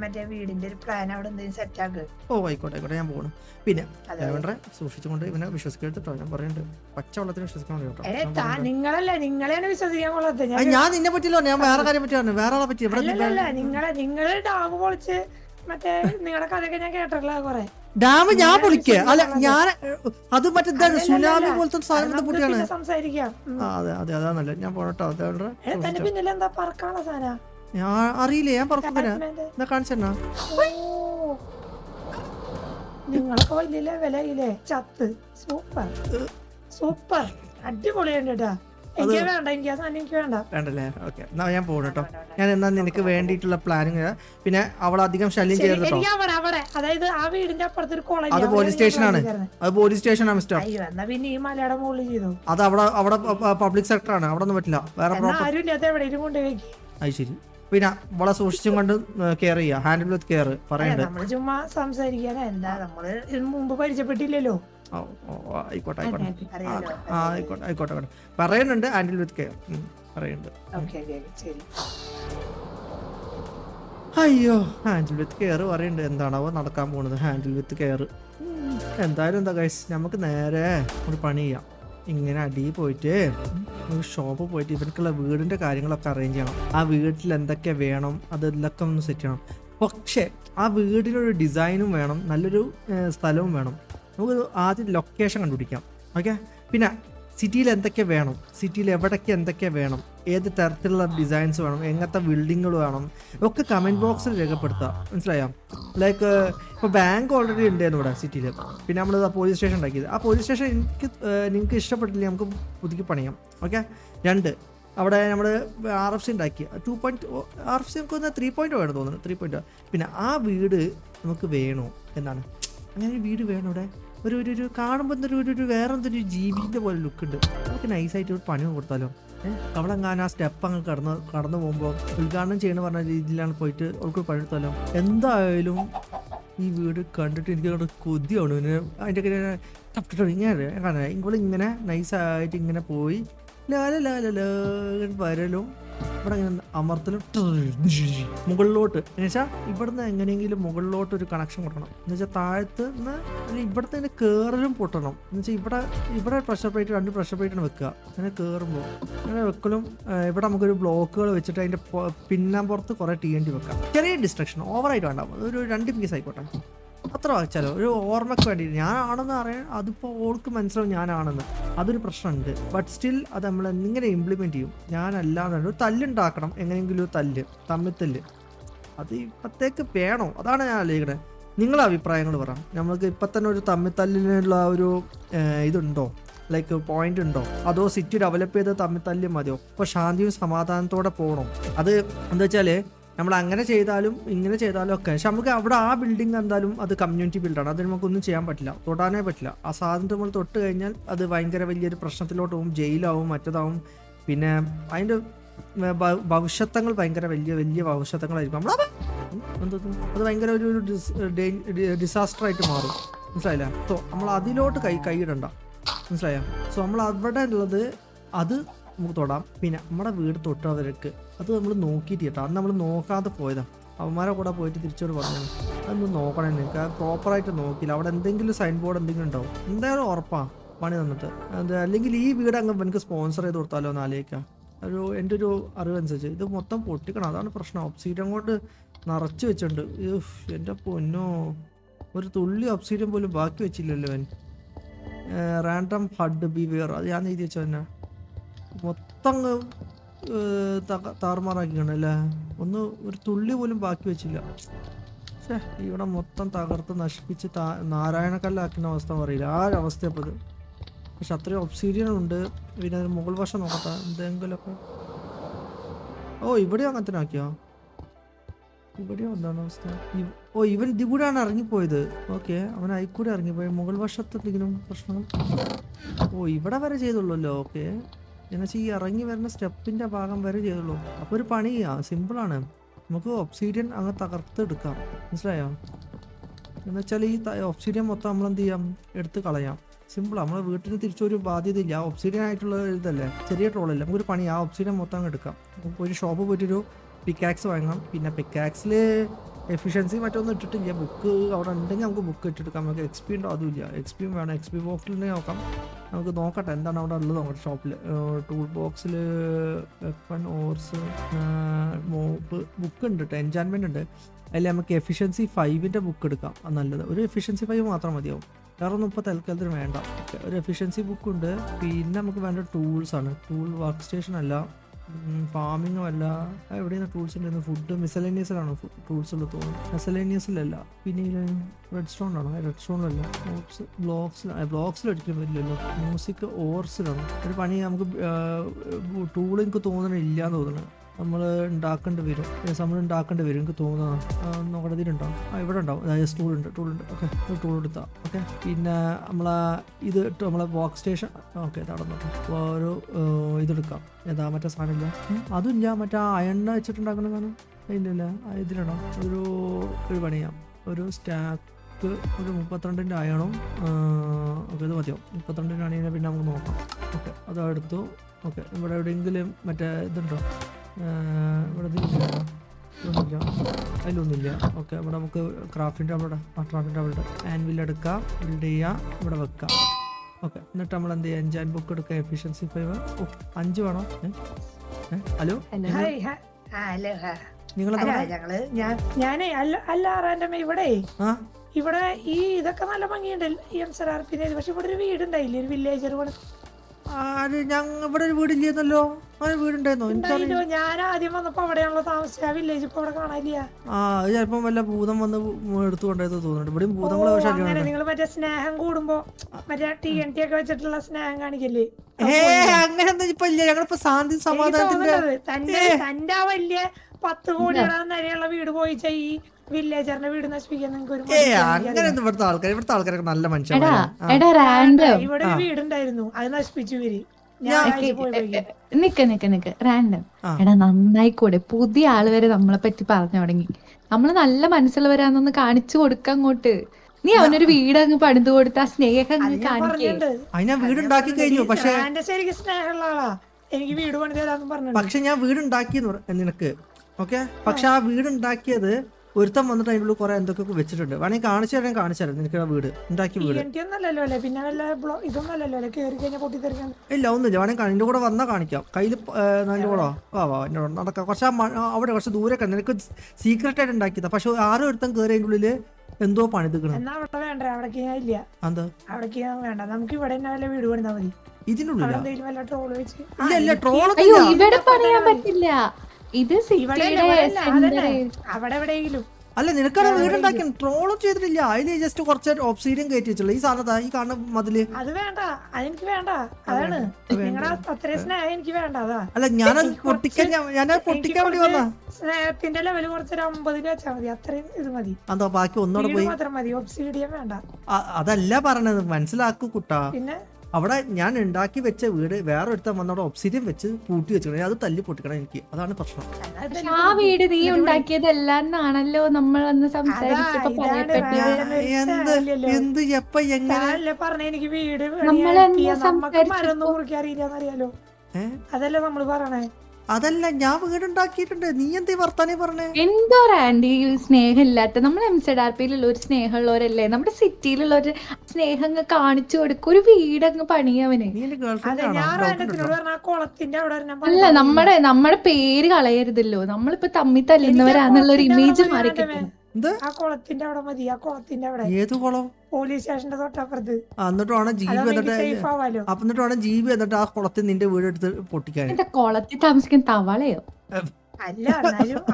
മറ്റേ വീടിന്റെ ഒരു പ്ലാൻ അവിടെ എന്തെങ്കിലും സെറ്റ് ആക്ക്. ഓ ആയിക്കോട്ടെ ആയിക്കോട്ടെ ഞാൻ പോകണം പിന്നെ ലാവൻഡറെ സൂക്ഷിച്ചുകൊണ്ട് ഇവനെ വിശ്വസിക്കരുത് ഞാൻ പറയുന്നുണ്ട് പച്ച വെള്ളത്തിന് വിശ്വസിക്കാൻ കേട്ടോ നിങ്ങളല്ല നിങ്ങളെയാണ് വിശ്വസിക്കാൻ കൊള്ളാത്ത ഞാൻ നിന്നെ പറ്റിയല്ലോ ഞാൻ വേറെ കാര്യം പറ്റി പറഞ്ഞു വേറെ ആളെ പറ്റി ഇവിടെ നിങ്ങളെ നിങ്ങൾ ഡാം പൊളിച്ച് മറ്റേ നിങ്ങളുടെ കഥയൊക്കെ ഞാൻ കേട്ടിട്ടില്ല കൊറേ. ഡാം ഞാൻ പൊളിക്കുക അല്ല ഞാൻ അത് മറ്റെന്താണ് അല്ലല്ലല്ല. സുനാമി പോലത്തെ സാധനം പൊട്ടിയാണ്. അതെ അതെ അതാ നല്ലത്. ഞാൻ പോണട്ടോ ഞാൻ അറിയില്ല ഞാൻ പറക്കുന്ന എന്നാ. കാണിച്ചെന്നാ നിങ്ങളൊക്കെ വലിയ വിലയില്ലേ ചത്ത്. സൂപ്പർ. സൂപ്പർ. അടിപൊളിയുണ്ട് കേട്ടാ. എനിക്ക് വേണ്ട എനിക്ക് ആ സാധനം എനിക്ക് വേണ്ട. വേണ്ടല്ലേ? ഓക്കെ. എന്നാ ഞാൻ പോകണം കേട്ടോ. ഞാൻ എന്നാ നിനക്ക് വേണ്ടിയിട്ടുള്ള പ്ലാനിങ് പിന്നെ അവളധികം ശല്യം ശരി, ചെയ്യരുത് കേട്ടോ. എനിക്ക് അവിടെ അവിടെ അതായത് ആ വീടിന്റെ അപ്പുറത്ത് ഒരു കോളേജ് അത് പോലീസ് സ്റ്റേഷനാണ് അത് പോലീസ് സ്റ്റേഷനാണ് മിസ്റ്റർ അയ്യോ എന്നാ പിന്നെ ഈ മലയുടെ മുകളിൽ ചെയ്തു? അത് അവിടെ അവിടെ പബ്ലിക് സെക്ടർ ആണ്. അവിടെ ഒന്നും പറ്റില്ല. വേറെ എന്നാ പ്രോപ്പർ ആരും ഇല്ലാത്ത എവിടെയും കൊണ്ടുപോയി അത് ശരി. പിന്നെ അവളെ സൂക്ഷിച്ചും കൊണ്ട് കെയർ ചെയ്യുക ഹാൻഡിൽ വിത്ത് കെയർ പറയണ്ടേ നമ്മൾ ചുമ്മാ സംസാരിക്കാൻ എന്താ നമ്മൾ ഇതിന് മുമ്പ് പരിചയപ്പെട്ടില്ലല്ലോ. ആയിക്കോട്ടെ ആയിക്കോട്ടെ. ആ, ആയിക്കോട്ടെ ആയിക്കോട്ടെ ആയിക്കോട്ടെ. പറയുന്നുണ്ട് ഹാൻഡിൽ വിത്ത് കെയർ പറയുന്നുണ്ട്. അയ്യോ ഹാൻഡിൽ വിത്ത് കെയർ പറയുന്നുണ്ട്. എന്താണാവോ നടക്കാൻ പോകുന്നത് ഹാൻഡിൽ വിത്ത് കെയർ. എന്തായാലും എന്താ കൈസ് നമുക്ക് നേരെ ഒരു പണി ചെയ്യാം. ഇങ്ങനെ അടി പോയിട്ട് ഒരു ഷോപ്പ് പോയിട്ട് ഇവർക്കുള്ള വീടിന്റെ കാര്യങ്ങളൊക്കെ അറേഞ്ച് ചെയ്യണം. ആ വീട്ടിൽ എന്തൊക്കെ വേണം അതെല്ലാം ഒന്ന് സെറ്റ് ചെയ്യണം. പക്ഷേ ആ വീടിനൊരു ഡിസൈനും വേണം നല്ലൊരു സ്ഥലവും വേണം. നമുക്ക് ആദ്യം ലൊക്കേഷൻ കണ്ടുപിടിക്കാം. ഓക്കെ പിന്നെ സിറ്റിയിൽ എന്തൊക്കെ വേണം? സിറ്റിയിൽ എവിടേക്ക് എന്തൊക്കെ വേണം? ഏത് തരത്തിലുള്ള ഡിസൈൻസ് വേണം? എങ്ങനത്തെ ബിൽഡിങ്ങുകൾ വേണം? ഒക്കെ കമന്റ് ബോക്സിൽ രേഖപ്പെടുത്തുക. മനസ്സിലായോ? ലൈക്ക് ഇപ്പോൾ ബാങ്ക് ഓൾറെഡി ഉണ്ടായിരുന്നു ഇവിടെ സിറ്റിയിൽ പിന്നെ നമ്മൾ പോലീസ് സ്റ്റേഷൻ ഉണ്ടാക്കിയത് ആ പോലീസ് സ്റ്റേഷൻ എനിക്ക് നിങ്ങൾക്ക് ഇഷ്ടപ്പെട്ടില്ല നമുക്ക് പുതുക്കി പണിയാം. ഓക്കെ രണ്ട്. അവിടെ നമ്മൾ ആർ എഫ് സി ഉണ്ടാക്കി. Two point R F C നമുക്ക് ഒന്ന് ത്രീ പോയിന്റ് വേണം തോന്നുന്നു. ത്രീ പോയിന്റ് പിന്നെ ആ വീട് നമുക്ക് വേണോ? എന്നാണ് അങ്ങനെ വീട് വേണം ഇവിടെ? ഒരു ഒരു ഒരു കാണുമ്പോൾ എന്തൊരു ഒരു ഒരു വേറെ എന്തൊരു ജീവിന്റെ പോലെ ലുക്ക് ഉണ്ട്. നമുക്ക് നൈസായിട്ട് ഒരു പണി കൊടുത്താലോ? ഏഹ് അവളെങ്ങാനും ആ സ്റ്റെപ്പ് അങ്ങ് കടന്ന് കടന്നു പോകുമ്പോൾ ഉദ്ഘാടനം ചെയ്യണമെന്ന് പറഞ്ഞ രീതിയിലാണ് പോയിട്ട് അവൾക്ക് പണി കൊടുത്താലോ എന്തായാലും ഈ വീട് കണ്ടിട്ട് എനിക്ക് അവിടെ കൊതിയാണ് പിന്നെ അതിന്റെ ഒക്കെ തപ്പിട്ടോ ഇങ്ങനെ കാണാൻ ഇങ്ങനെ നൈസായിട്ട് ഇങ്ങനെ പോയി ലാല ലാല വരലും ഇവിടെ ഇങ്ങനെ അമർത്തലും മുകളിലോട്ട്. എന്നുവെച്ചാൽ ഇവിടുന്ന് എങ്ങനെയെങ്കിലും മുകളിലോട്ട് ഒരു കണക്ഷൻ കൊടുക്കണം എന്നുവെച്ചാൽ താഴത്ത് നിന്ന് അല്ലെങ്കിൽ ഇവിടുത്തെ ഇങ്ങനെ കയറലും പൊട്ടണം. എന്നുവെച്ചാൽ ഇവിടെ ഇവിടെ പ്രഷർ പ്ലേറ്റ് രണ്ട് പ്രഷർ പ്ലേറ്റാണ് വെക്കുക. അങ്ങനെ കയറുമ്പോൾ അങ്ങനെ വെക്കലും ഇവിടെ നമുക്കൊരു ബ്ലോക്കുകൾ വെച്ചിട്ട് അതിന്റെ പിന്നാമ്പുറത്ത് കുറേ ടി എൻ ടി വെക്കാം. ചെറിയ ഡിസ്ട്രക്ഷൻ ഓവറായിട്ട് വേണ്ട. ഒരു രണ്ട് പീസ് ആയിക്കോട്ടെ. അത്ര വെച്ചാലോ ഒരു ഓർമ്മയ്ക്ക് വേണ്ടി ഞാനാണെന്ന് അറിയാൻ അതിപ്പോൾ ഓൾക്ക് മനസ്സിലാവും ഞാനാണെന്ന്. അതൊരു പ്രശ്നമുണ്ട്. ബട്ട് സ്റ്റിൽ അത് നമ്മൾ എങ്ങനെ ഇംപ്ലിമെന്റ് ചെയ്യും? ഞാനല്ലാതെ ഒരു തല്ലുണ്ടാക്കണം. എങ്ങനെയെങ്കിലും ഒരു തല്ല്. തമ്മിൽ തല്ല്. അത് ഇപ്പത്തേക്ക് വേണോ? അതാണ് ഞാൻ ആലോചിക്കണേ. നിങ്ങളെ അഭിപ്രായങ്ങൾ പറയാം നമ്മൾക്ക് ഇപ്പം തന്നെ ഒരു തമ്മിൽ തല്ലിനുള്ള ഒരു ഇതുണ്ടോ? ലൈക്ക് പോയിന്റ് ഉണ്ടോ? അതോ സിറ്റി ഡെവലപ്പ് ചെയ്ത് തമ്മിൽ മതിയോ? ഇപ്പോൾ ശാന്തിയും സമാധാനത്തോടെ പോകണം അത് എന്താ വെച്ചാൽ നമ്മൾ അങ്ങനെ ചെയ്താലും ഇങ്ങനെ ചെയ്താലും ഒക്കെ. പക്ഷെ നമുക്ക് അവിടെ ആ ബിൽഡിംഗ് എന്തായാലും അത് കമ്മ്യൂണിറ്റി ബിൽഡാണ് അതിന് നമുക്കൊന്നും ചെയ്യാൻ പറ്റില്ല. തൊടാനേ പറ്റില്ല. ആ സാധനം നമ്മൾ തൊട്ട് കഴിഞ്ഞാൽ അത് ഭയങ്കര വലിയൊരു പ്രശ്നത്തിലോട്ട് പോകും. ജയിലാവും മറ്റതാവും. പിന്നെ അതിന്റെ ഭവിഷ്യത്തങ്ങൾ ഭയങ്കര വലിയ വലിയ ഭവിഷ്യത്തങ്ങളായിരിക്കും. നമ്മൾ എന്തോ അത് ഭയങ്കര ഒരു ഡിസാസ്റ്റർ ആയിട്ട് മാറും. മനസ്സിലായില്ല? സോ നമ്മൾ അതിലോട്ട് കൈ കൈയിടണ്ട മനസ്സിലായോ? സോ നമ്മൾ അവിടെ ഉള്ളത് അത് നമുക്ക് തൊടാം. പിന്നെ നമ്മുടെ വീട് തൊട്ടവർക്ക് അത് നമ്മൾ നോക്കിയിട്ട് കേട്ടോ അത് നമ്മൾ നോക്കാതെ പോയതാ. അവന്മാരെ കൂടെ പോയിട്ട് തിരിച്ചോട് പറഞ്ഞു അതൊന്ന് നോക്കണേ നിങ്ങൾക്ക് അത് പ്രോപ്പറായിട്ട് നോക്കിയില്ല അവിടെ എന്തെങ്കിലും സൈൻ ബോർഡ് എന്തെങ്കിലും ഉണ്ടാവും. എന്തായാലും ഉറപ്പാ പണി തന്നിട്ട്. അത് അല്ലെങ്കിൽ ഈ വീട് അങ്ങ് എനിക്ക് സ്പോൺസർ ചെയ്ത് കൊടുത്താലോ എന്ന് ആലോചിക്കാം. ഒരു എന്റെ ഒരു അറിവനുസരിച്ച് ഇത് മൊത്തം പൊട്ടിക്കണം. അതാണ് പ്രശ്നം. ഒബ്സീഡിയം കൊണ്ട് നിറച്ച് വെച്ചിട്ടുണ്ട് എന്റെ പൊന്നോ. ഒരു തുള്ളി ഒബ്സീഡിയം പോലും ബാക്കി വെച്ചില്ലല്ലോ അവൻ റാൻഡം ഹഡ് ബി വേർ അത് ഞാൻ എഴുതി വെച്ചോ തന്നെ മൊത്തം താറുമാറാക്കിക്കണം അല്ലേ ഒന്ന് ഒരു തുള്ളി പോലും ബാക്കി വെച്ചില്ല. ഇവിടെ മൊത്തം തകർത്ത് നശിപ്പിച്ച് താ നാരായണക്കല്ലാക്കുന്ന അവസ്ഥ പറയില്ല. ആ ഒരു അവസ്ഥ അപ്പോൾ ഇത്. പക്ഷെ അത്രയും ഒബ്സീരിയൻ ഉണ്ട്. പിന്നെ അതിന് മുകൾ വശം നോക്കട്ടെ. എന്തെങ്കിലുമൊക്കെ. ഓ ഇവിടെ അങ്ങനെ തന്നെ ആക്കിയോ? ഇവിടെ എന്താണ് അവസ്ഥ? ഓ ഇവൻ ഇതിൽ കൂടെയാണ് ഇറങ്ങിപ്പോയത്. ഓക്കെ അവൻ അതിൽ ഇറങ്ങിപ്പോയി. മുകൾ വശത്ത് എന്തെങ്കിലും പ്രശ്നം ഓ ഇവിടെ വരെ ചെയ്തുള്ളൂല്ലോ. ഓക്കെ. എന്നുവെച്ചാൽ ഈ ഇറങ്ങി വരുന്ന സ്റ്റെപ്പിന്റെ ഭാഗം വരെ ചെയ്തുള്ളൂ. അപ്പോൾ ഒരു പണി ചെയ്യാം. സിമ്പിളാണ്. നമുക്ക് ഒബ്സീഡിയൻ അങ്ങ് തകർത്തെടുക്കാം. മനസ്സിലായോ? എന്നുവെച്ചാൽ ഈ ഒബ്സീഡിയൻ മൊത്തം നമ്മൾ എന്ത് ചെയ്യാം? എടുത്ത് കളയാം. സിമ്പിൾ നമ്മളെ വീട്ടിന് തിരിച്ചൊരു ബാധ്യതയില്ല. ആ ഒബ്സീഡിയൻ ആയിട്ടുള്ള ഇതല്ലേ? ചെറിയ ട്രോളല്ലേ നമുക്കൊരു പണി ആ ഒബ്സീഡിയൻ മൊത്തം അങ്ങ് എടുക്കാം. ഒരു ഷോപ്പ് പോയിട്ടൊരു പിക്കാക്സ് വാങ്ങാം. പിന്നെ പിക്കാക്സിൽ എഫിഷ്യൻസി മറ്റൊന്നും ഇട്ടിട്ടില്ല. ബുക്ക് അവിടെ ഉണ്ടെങ്കിൽ നമുക്ക് ബുക്ക് ഇട്ടെടുക്കാം. നമുക്ക് എക്സ് പി ഉണ്ടോ? അതുമില്ല. എക്സ് പിയും വേണം എക്സ് പി ബോക്സിലുണ്ടെങ്കിൽ നോക്കാം. നമുക്ക് നോക്കട്ടെ. എന്താണ് അവിടെ ഉള്ളത് നോക്കട്ടെ ഷോപ്പിൽ ടൂൾ ബോക്സിൽ വെപ്പൺ ഓർസ് മോപ്പ് ബുക്ക് ഉണ്ട് കേട്ടോ എൻജാൻമെന്റ് ഉണ്ട്. അതിൽ നമുക്ക് എഫിഷ്യൻസി ഫൈവിന്റെ ബുക്ക് എടുക്കാം. അത് നല്ലത്. ഒരു എഫിഷ്യൻസി ഫൈവ് മാത്രം മതിയാവും. വേറെ ഒന്നും ഇപ്പോൾ തൽക്കാലത്തിന് വേണ്ട. ഒരു എഫിഷ്യൻസി ബുക്ക് ഉണ്ട്. പിന്നെ നമുക്ക് വേണ്ട ടൂൾസാണ് ടൂൾ വർക്ക് സ്റ്റേഷൻ അല്ല. ഫാമിങ്ങും അല്ല. എവിടെയാണ് ടൂൾസ് ഉണ്ടായിരുന്നു ഫുഡ് മിസലേനിയസിലാണോ ടൂൾസ് ഉള്ളത്? തോന്നുന്നു മിസലേനിയസിലല്ല പിന്നെ റെഡ് സ്റ്റോൺ ആണോ? റെഡ് സ്റ്റോണിലല്ല ബ്ലോക്സ് ബ്ലോക്സിൽ ബ്ലോക്സിൽ ഒരിക്കലും വരില്ലല്ലോ മ്യൂസിക് ഓവർസിലാണ് ഒരു പണി നമുക്ക് ടൂൾ എനിക്ക് തോന്നണില്ല എന്ന് തോന്നുന്നു നമ്മൾ ഉണ്ടാക്കേണ്ടി വരും. നമ്മൾ ഉണ്ടാക്കേണ്ടി വരും. എനിക്ക് തോന്നുന്നത് നോക്കട്ടെ ഇതിലുണ്ടാവും. ആ ഇവിടെ ഉണ്ടാവും. അതായത് ടൂൾ ഉണ്ട്. ഓക്കെ ടൂൾ എടുത്താൽ ഓക്കെ പിന്നെ നമ്മളെ ഇത് ഇട്ട് നമ്മളെ വർക്ക് സ്റ്റേഷൻ ഓക്കെ നടന്നു ഒരു ഏർ, ഇതെടുക്കാം. ഏതാ മറ്റേ സാധനമില്ല അതും അതുമില്ല മറ്റേ അയണ്ണ വെച്ചിട്ടുണ്ടാക്കുന്ന സാധനം? ആ, ഇതിലാണോ ഒരു ഒരു പണിയാം. ഒരു സ്റ്റാക്ക് ഒരു മുപ്പത്തിരണ്ടിന്റെ അയണും ഓക്കെ ഇത് മതിയോ മുപ്പത്തിരണ്ടിന്റെ അണിയെ പിന്നെ നമുക്ക് നോക്കാം. ഓക്കെ അത് എടുത്തു. ഓക്കെ ഇവിടെ എവിടെയെങ്കിലും മറ്റേ ഇതുണ്ടോ? ഇവിടെ ഇതില്ല ഒന്നുമില്ല അതിലൊന്നുമില്ല. ഓക്കെ ഇവിടെ നമുക്ക് ക്രാഫ്റ്റിന്റെ അവിടെ ആ ക്രാഫ്റ്റിന്റെ അവിടെ ആൻവിൽ എടുക്കാം ബിൽഡ് ചെയ്യാം ഇവിടെ വെക്കാം. ഓക്കെ എന്നിട്ട് നമ്മൾ എന്ത് ചെയ്യാം? അഞ്ചാൻ ബുക്ക് എടുക്കുക എഫിഷ്യൻസി ഫൈവ് ഓ അഞ്ച് വേണോ? ഹലോ? ഹലോ? ഞങ്ങൾ ഞാൻ ഞാനേ അല്ല അല്ല ഇവിടെ. ഈ ഇതൊക്കെ നല്ല ഭംഗിയുണ്ട് ഈ എം സർ ആർ പിന്നെ പക്ഷെ ഇവിടെ ഒരു വീടുണ്ടായില്ലേ ഒരു വില്ലേജർ പോലെ. ആര് ഞങ്ങ ഇവിടെ ഒരു വീടില്ലെന്നല്ലോ? ആ വീടുണ്ടായിരുന്നോ? എനിക്കറിയില്ല. ഞാൻ ആദ്യം വന്നപ്പോ അവിടെയാണല്ലോ താമസിച്ച. വില്ലേജ് ഇപ്പൊ അവിടെ കാണാനില്ല. ആ അത് ചിലപ്പം വല്ല ഭൂതം വന്ന് എടുത്തു കൊണ്ടായത് തോന്നുന്നുണ്ട്. ഇവിടെയും ഭൂതങ്ങളെ പക്ഷെ നിങ്ങൾ മറ്റേ സ്നേഹം കൂടുമ്പോ മറ്റേ ടി എൻ ടി ഒക്കെ വെച്ചിട്ടുള്ള സ്നേഹം കാണിക്കല്ലേ? ഏ അങ്ങനെ ഒന്നും ഇപ്പൊ ഇല്ല. ഞങ്ങളിപ്പോ ശാന്തി സമാധാനത്തിന്റെ തന്റെ തന്റെ ആ വലിയ പത്ത് കോടി വീട് പോയിച്ച ഈ വില്ലേജറിന്റെ വീട് നശിപ്പിക്കാൻ നിങ്ങൾക്ക് ഒരു ഏ അങ്ങനെ. ഒന്നും ഇവിടുത്തെ ആൾക്കാർ ഇവിടുത്തെ ആൾക്കാരൊക്കെ നല്ല എടാ എടാ റാൻഡം ഇവിടെ ഒരു വീടുണ്ടായിരുന്നു. അത് നശിപ്പിച്ചു ഇവർ. ഞായറാഴ്ച പോയപ്പോഴേക്കും നിക്ക് നിക്ക് നിക്ക്. റാൻഡം ആ. എടാ നന്നായിക്കൂടെ. പുതിയ ആൾ വരെ നമ്മളെ പറ്റി പറഞ്ഞു തുടങ്ങി. നമ്മൾ നല്ല മനസ്സുള്ളവരാന്നൊന്ന് കാണിച്ചു കൊടുക്ക അങ്ങോട്ട്. നീ അവനൊരു വീട് അങ്ങ് പണിത് കൊടുത്ത ആ സ്നേഹം അങ്ങ് ഞാൻ കാണിക്കേ. പറഞ്ഞിട്ടുണ്ട്. അത് ഞാൻ വീടുണ്ടാക്കി കഴിഞ്ഞു. പക്ഷെ എന്റെ ശരിക്കും സ്നേഹമുള്ള ആളാ. എനിക്ക് വീട് പണി തരാന്ന് പറഞ്ഞു പക്ഷെ ഞാൻ വീടുണ്ടാക്കിയെന്ന് പറ- നിനക്ക്. ഓക്കെ പക്ഷെ ആ വീടുണ്ടാക്കിയത് ഒരുത്തം വന്നിട്ട് അതിന്റെ ഉള്ളിൽ കുറെ എന്തൊക്കെ വെച്ചിട്ടുണ്ട്. വേണമെങ്കിൽ കാണിച്ചു തരാൻ കാണിച്ചു തരാം. നിനക്ക് വീട് ഉണ്ടാക്കി വീട്. ഇല്ല ഒന്നുമില്ല. വേണമെങ്കിൽ എന്റെ കൂടെ വന്നാൽ കാണിക്കാം. കയ്യിൽ നല്ല കൂടെ? വാ വാ എന്റെ കൂടെ നടക്കാം. കുറച്ച് അവിടെ കുറച്ച് ദൂരൊക്കെ നിനക്ക് സീക്രട്ട് ആയിട്ട് ഉണ്ടാക്കിയതാ. പക്ഷെ ആരും ഒരുത്തം കയറി അതിന്റെ ഉള്ളിൽ എന്തോ പണിതുക്കണം ഞാൻ ഇല്ല. ഉള്ളിലാ? ട്രോളൊക്കെ ഇത് അല്ല, നിനക്ക് വീടുണ്ടാക്കി ട്രോളും ചെയ്തിട്ടില്ല. അതിന് ജസ്റ്റ് കുറച്ച് ഓപ്സീഡിയം കയറ്റി വെച്ചുള്ളൂ ഈ സാധനത്താ ഈ കാണുന്ന മതിൽ. അത് വേണ്ട. അതെനിക്ക് വേണ്ട. അതാണ്. എനിക്ക് വേണ്ട. അതാ. അല്ല ഞാൻ പൊട്ടിക്കാൻ ഞാൻ പൊട്ടിക്കാൻ വേണ്ടി വന്നാ സ്നേഹത്തിന്റെ ലെവൽ കുറച്ചൊരു അമ്പതിൽ വെച്ചാൽ മതി. അത്രയും ഇത് മതി. അതോ ബാക്കി ഒന്നോടെ പോയി. മാത്രം മതി. ഓപ്സീഡിയം വേണ്ട. അതല്ല പറഞ്ഞത് മനസ്സിലാക്കൂ കുട്ടാ. പിന്നെ? അവിടെ ഞാൻ ഉണ്ടാക്കി വെച്ച വീട് വേറെ ഒരുത്തൻ വന്നവിടെ ഒബ്സിഡിയം വെച്ച് പൂട്ടി വെച്ചു അത് തല്ലി പൊട്ടിക്കണം എനിക്ക്. അതാണ് പ്രശ്നം. ആ വീട് നീ ഉണ്ടാക്കിയതല്ലാന്നാണല്ലോ നമ്മൾ അന്ന് സംസാരിച്ചപ്പോ എന്ത് എപ്പ എങ്ങനെ? പറഞ്ഞ എനിക്ക് വീട് നമ്മളെന്താ അറിയില്ലെന്നറിയാലോ? അതല്ലേ നമ്മൾ പറയണേ. അതല്ല ഞാൻ വീടുണ്ടാക്കിയിട്ടുണ്ട്. നീ എന്തേ വർത്താനേ പറഞ്ഞേ? എന്തോ ആന്റി സ്നേഹമില്ലാത്ത. നമ്മൾ എം സെഡ് ആർ പിയിലുള്ള ഒരു സ്നേഹമുള്ളവരല്ലേ? നമ്മുടെ സിറ്റിയിലുള്ള ഒരു സ്നേഹം കാണിച്ചു കൊടുക്കും. ഒരു വീടങ്ങ് അങ്ങ് പണിയവന് നീ എന്റെ ഗേൾഫ്രണ്ട് അല്ല നമ്മടെ നമ്മടെ പേര് കളയരുതല്ലോ. നമ്മളിപ്പോ തമ്മി തല്ലുന്നവരാന്നുള്ള ഒരു ഇമേജ് മാറി കിട്ടും ആ കുളത്തിന്റെ അവിടെ മതി ആ കുളത്തിന്റെ അവിടെ. ഏത് കുളം? പോലീസ് സ്റ്റേഷന്റെ തൊട്ടപ്പുറത്ത്. എന്നിട്ട് വേണം ജീവി എന്നിട്ട് സേഫ് ആവാലോ. അപ്പൊ എന്നിട്ട് വേണം ജീവി എന്നിട്ട് ആ കുളത്തിൽ നിന്റെ വീട് എടുത്ത് പൊട്ടിക്കാൻ കുളത്തിൽ താമസിക്കുന്ന തവളയോ? അല്ല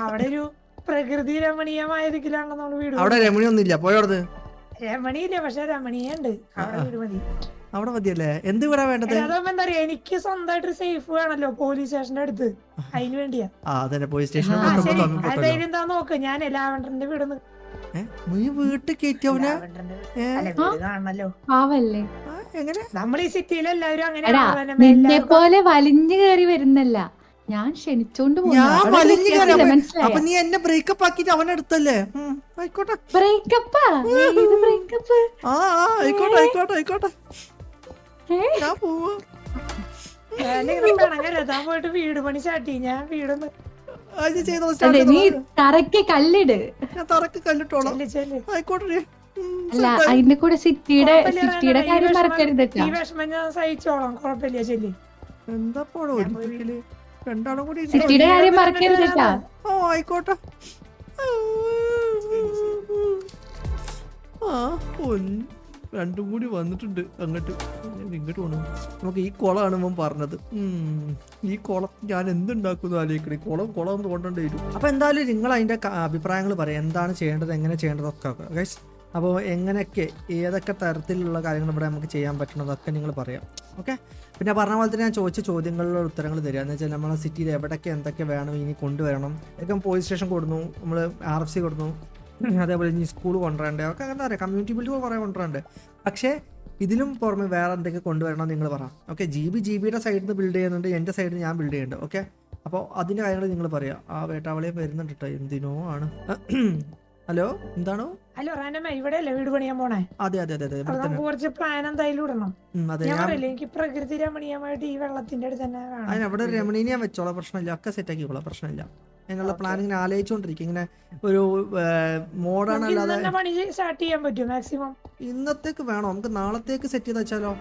അവിടെ ഒരു പ്രകൃതി രമണീയമായ ദിക്കിലാണല്ലോ നമ്മൾ വീട് അവിടെ രമണി ഒന്നുമില്ല പോയോടത് രമണിയില്ല പക്ഷെ രമണീയുണ്ട്. അവിടെ വീട് മതി. അവിടെ മതിയല്ലേ? എന്ത് വീടാ വേണ്ടത്? എന്താ പറയാ എനിക്ക് സ്വന്തമായിട്ട് സേഫ് വേണല്ലോ പോലീസ് സ്റ്റേഷന്റെ അടുത്ത്. അതിന് വേണ്ടിയാ. ആ അതന്നെ പോലീസ് സ്റ്റേഷൻ എന്താ നോക്ക്. ഞാൻ ലാവണ്ടറിന്റെ വീട് നീ വീട്ടിൽ കയറ്റിയവനെ പാവല്ലേ? എങ്ങനെ? നമ്മൾ ഈ സിറ്റിയിൽ എല്ലാവരും എല്ലാവർക്കും പോലെ വലിഞ്ഞു കയറി വരുന്നല്ല. ഞാൻ ക്ഷണിച്ചോണ്ട് ഞാൻ വലിഞ്ഞു കയറി അപ്പൊ- നീ എന്നെ ബ്രേക്കപ്പ് ആക്കിട്ട് അവനെ എടുത്തല്ലേ? ആയിക്കോട്ടെ. ബ്രേക്കപ്പാ ആ, ആയിക്കോട്ടെ ആയിക്കോട്ടെ ആയിക്കോട്ടെ. ഞാൻ പോവാ. ഞാനിങ്ങനെ പിണങ്ങല്ലേ താൻ പോയിട്ട് വീട് പണി ഞാൻ വീടൊന്ന് സ്റ്റാർട്ട് നീ തറയ്ക്ക് കല്ലിട്. ഞാൻ തറക്ക് കല്ലിട്ടോളാം. ആയിക്കോട്ടെ അല്ല അതിന്റെ കൂടെ സിറ്റിയുടെ സിറ്റിയുടെ കാര്യം മറക്കരുത് ഈ വിഷമം ഞാൻ സഹിച്ചോളാം. കുഴപ്പമില്ല ചെല്ലി. എന്താ രണ്ടാളും കൂടി. സിറ്റിയുടെ കാര്യം മറക്കരുത് ഓ ആയിക്കോട്ടെ. ആ രണ്ടും കൂടി വന്നിട്ടുണ്ട് അങ്ങോട്ട്. ഇങ്ങോട്ട് പോകണം നമുക്ക് ഈ കുളമാണ് ഇവൻ പറഞ്ഞത്. ഈ കുളം ഞാൻ എന്തുണ്ടാക്കുന്നു ആലോചിക്കണേ. കുളം കുളം തോണ്ടേണ്ടി വരും. അപ്പോൾ എന്തായാലും നിങ്ങൾ അതിന്റെ അഭിപ്രായങ്ങൾ പറയാം. എന്താണ് ചെയ്യേണ്ടത് എങ്ങനെ ചെയ്യേണ്ടതൊക്കെ ഗൈസ് അപ്പോൾ എങ്ങനെയൊക്കെ ഏതൊക്കെ തരത്തിലുള്ള കാര്യങ്ങൾ ഇവിടെ നമുക്ക് ചെയ്യാൻ പറ്റണതൊക്കെ നിങ്ങൾ പറയാം. ഓക്കെ പിന്നെ പറഞ്ഞ പോലെ തന്നെ ഞാൻ ചോദിച്ച ചോദ്യങ്ങളിലുള്ള ഉത്തരങ്ങൾ തരിക. എന്ന് വെച്ചാൽ നമ്മളെ സിറ്റിയിൽ എവിടെയൊക്കെ എന്തൊക്കെ വേണം ഇനി കൊണ്ടുവരണം. ഇതൊക്കെ പോലീസ് സ്റ്റേഷൻ കൊടുന്നു. നമ്മൾ ആർ എഫ് സി കൊടുന്നു. അതേപോലെ ഇനി സ്കൂൾ കൊണ്ടുവരണ്ടേ? ഒക്കെ അങ്ങനെ പറയാം കമ്മ്യൂണിറ്റി ബിൽഡ് കുറേ കൊണ്ടുവരണ്ട്. പക്ഷേ ഇതിലും പുറമെ വേറെ എന്തൊക്കെ കൊണ്ടുവരണം നിങ്ങൾ പറ. ഓക്കെ ജി ബി ജി ബിയുടെ സൈഡിൽ നിന്ന് ബിൽഡ് ചെയ്യുന്നുണ്ട് എന്റെ സൈഡിൽ നിന്ന് ഞാൻ ബിൽഡ് ചെയ്യുന്നുണ്ട് ഓക്കെ അപ്പോൾ അതിന്റെ കാര്യങ്ങൾ നിങ്ങൾ പറയാം. ആ വേട്ടാവളിയും വരുന്നുണ്ട് കേട്ടോ എന്തിനോ ആണ്. ഹലോ എന്താണോ? ഹലോ റാനമ്മ ഇവിടെ അല്ലേ വീട് പണിയാൻ പോണേ? അതെ അതെ അതെ നമുക്ക് കുറച്ച് പ്ലാൻ എന്തായാലും ഇടണം. ഞാൻ പറയില്ലേ എനിക്ക് പ്രകൃതി രമണീയമായിട്ട് ഈ വെള്ളത്തിന്റെ അടുത്ത് തന്നെ അതിനവിടെ രമണീനെ ഞാൻ വെച്ചോളാം പ്രശ്നമില്ല. ഒക്കെ സെറ്റ് ആക്കിക്കോളാം പ്രശ്നമില്ല. ഞങ്ങളുടെ പ്ലാൻ ഇങ്ങനെ ആലോചിച്ചുകൊണ്ടിരിക്കും ഇങ്ങനെ ഒരു മോഡേൺ അല്ലാതെ സ്റ്റാർട്ട് ചെയ്യാൻ പറ്റും മാക്സിമം ഇന്നത്തേക്ക് വേണോ? നമുക്ക് നാളത്തേക്ക് സെറ്റ് ചെയ്ത് വെച്ചാലോ?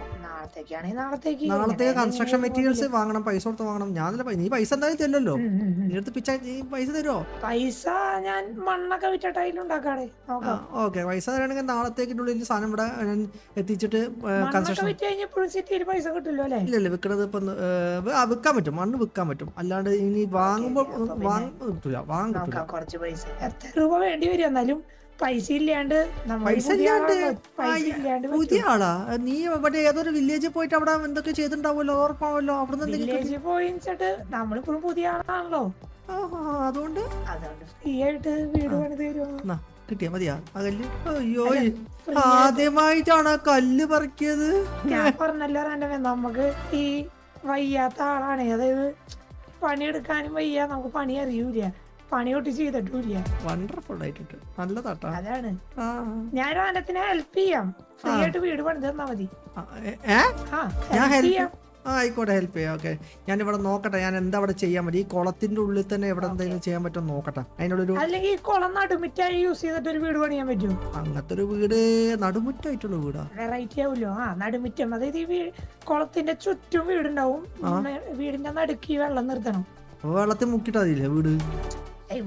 നാളത്തേക്കാണെങ്കിൽ നാളത്തേക്ക് നാളത്തേക്ക് കൺസ്ട്രക്ഷൻ മെറ്റീരിയൽസ് വാങ്ങണം പൈസ കൊടുത്ത് വാങ്ങണം. ഞാൻ നീ പൈസ എന്തായാലും തരുമല്ലോ. ഉം. പിച്ച നീ പൈസ തരുമോ പൈസ ഞാൻ മണ്ണൊക്കെ വിറ്റിട്ട് അതിലുണ്ടാക്കാടെ നോക്കാം. ഓക്കെ. പൈസ തരണെങ്കിൽ നാളത്തേക്കുള്ളിൽ സാധനം ഇവിടെ എത്തിച്ചിട്ട് കൺസ്ട്രക്ഷൻ വിറ്റ് കഴിഞ്ഞപ്പോഴും സിറ്റിയിൽ പൈസ കിട്ടില്ലോ അല്ലേ? ഇല്ല ഇല്ല. വിൽക്കണത് ഇപ്പം വിൽക്കാൻ പറ്റും. മണ്ണ് വിൽക്കാൻ പറ്റും. അല്ലാണ്ട് ഇനി വാങ്ങുമ്പോൾ പിന്നെ കിട്ടില്ല കുറച്ച് പൈസ. എത്ര രൂപ വേണ്ടി വരും എന്നാലും പൈസ ഇല്ലാണ്ട് പൈസ പുതിയ ഇല്ലാണ്ട് ആളാ. നീ മറ്റേ ഏതൊരു വില്ലേജിൽ പോയിട്ട് അവിടെ എന്തൊക്കെ ചെയ്തിട്ടുണ്ടാവുമല്ലോ ഉറപ്പാവല്ലോ അവിടെ വില്ലേജിൽ പോയി നമ്മളിപ്പോഴും പുതിയ ആളാണല്ലോ. അതുകൊണ്ട്? ഫ്രീ ആയിട്ട് വീട് പണി തരുമോ കിട്ടിയാ മതിയാ. കല്ല് അയ്യോ ആദ്യമായിട്ടാണ് ആ കല്ല് പറിക്കിയത്. ഞാൻ പറഞ്ഞല്ലോ റാൻഡമേ നമുക്ക് ഈ വയ്യാത്ത ആളാണ്. അതായത് പണിയെടുക്കാനും വയ്യ നമുക്ക് പണി അറിയൂല പണി ഒട്ടി ചെയ്തിട്ടില്ല വണ്ടർഫുൾ ആയിട്ടുണ്ട്. നല്ലതാട്ടാ. അതാണ്. ഞാൻ അനത്തിനെ ഹെൽപ്പ് ചെയ്യാം. ഫ്രീ. ആയിട്ട് വീട് പണി തന്നാ മതി ഞാൻ ഹെൽപ്പ് ചെയ്യാം. ആയിക്കോട്ടെ ഹെൽപ്പ് ചെയ്യാം. ഓക്കെ ഞാൻ ഇവിടെ നോക്കട്ടെ. ഞാൻ എന്താ അവിടെ ചെയ്യാൻ പറ്റും? ഈ കുളത്തിന്റെ ഉള്ളിൽ തന്നെ എവിടെ എന്തെങ്കിലും ചെയ്യാൻ പറ്റുമോ നോക്കട്ടെ. അതിനുള്ളൊരു അല്ലെങ്കിൽ ഈ കുളം നടുമുറ്റായി യൂസ് ചെയ്തിട്ട് ഒരു വീട് പണിയാൻ പറ്റും അങ്ങനത്തെ ഒരു വീട് നടുമുറ്റായിട്ടുള്ള വീടാ. വെറൈറ്റി ആവുമല്ലോ ആ നടുമുറ്റം. അതായത് ഈ കുളത്തിന്റെ ചുറ്റും വീടുണ്ടാവും. വീടിന്റെ നടുക്ക് വെള്ളം നിർത്തണം. വെള്ളത്തിൽ മുക്കിട്ടാതില്ലേ വീട്?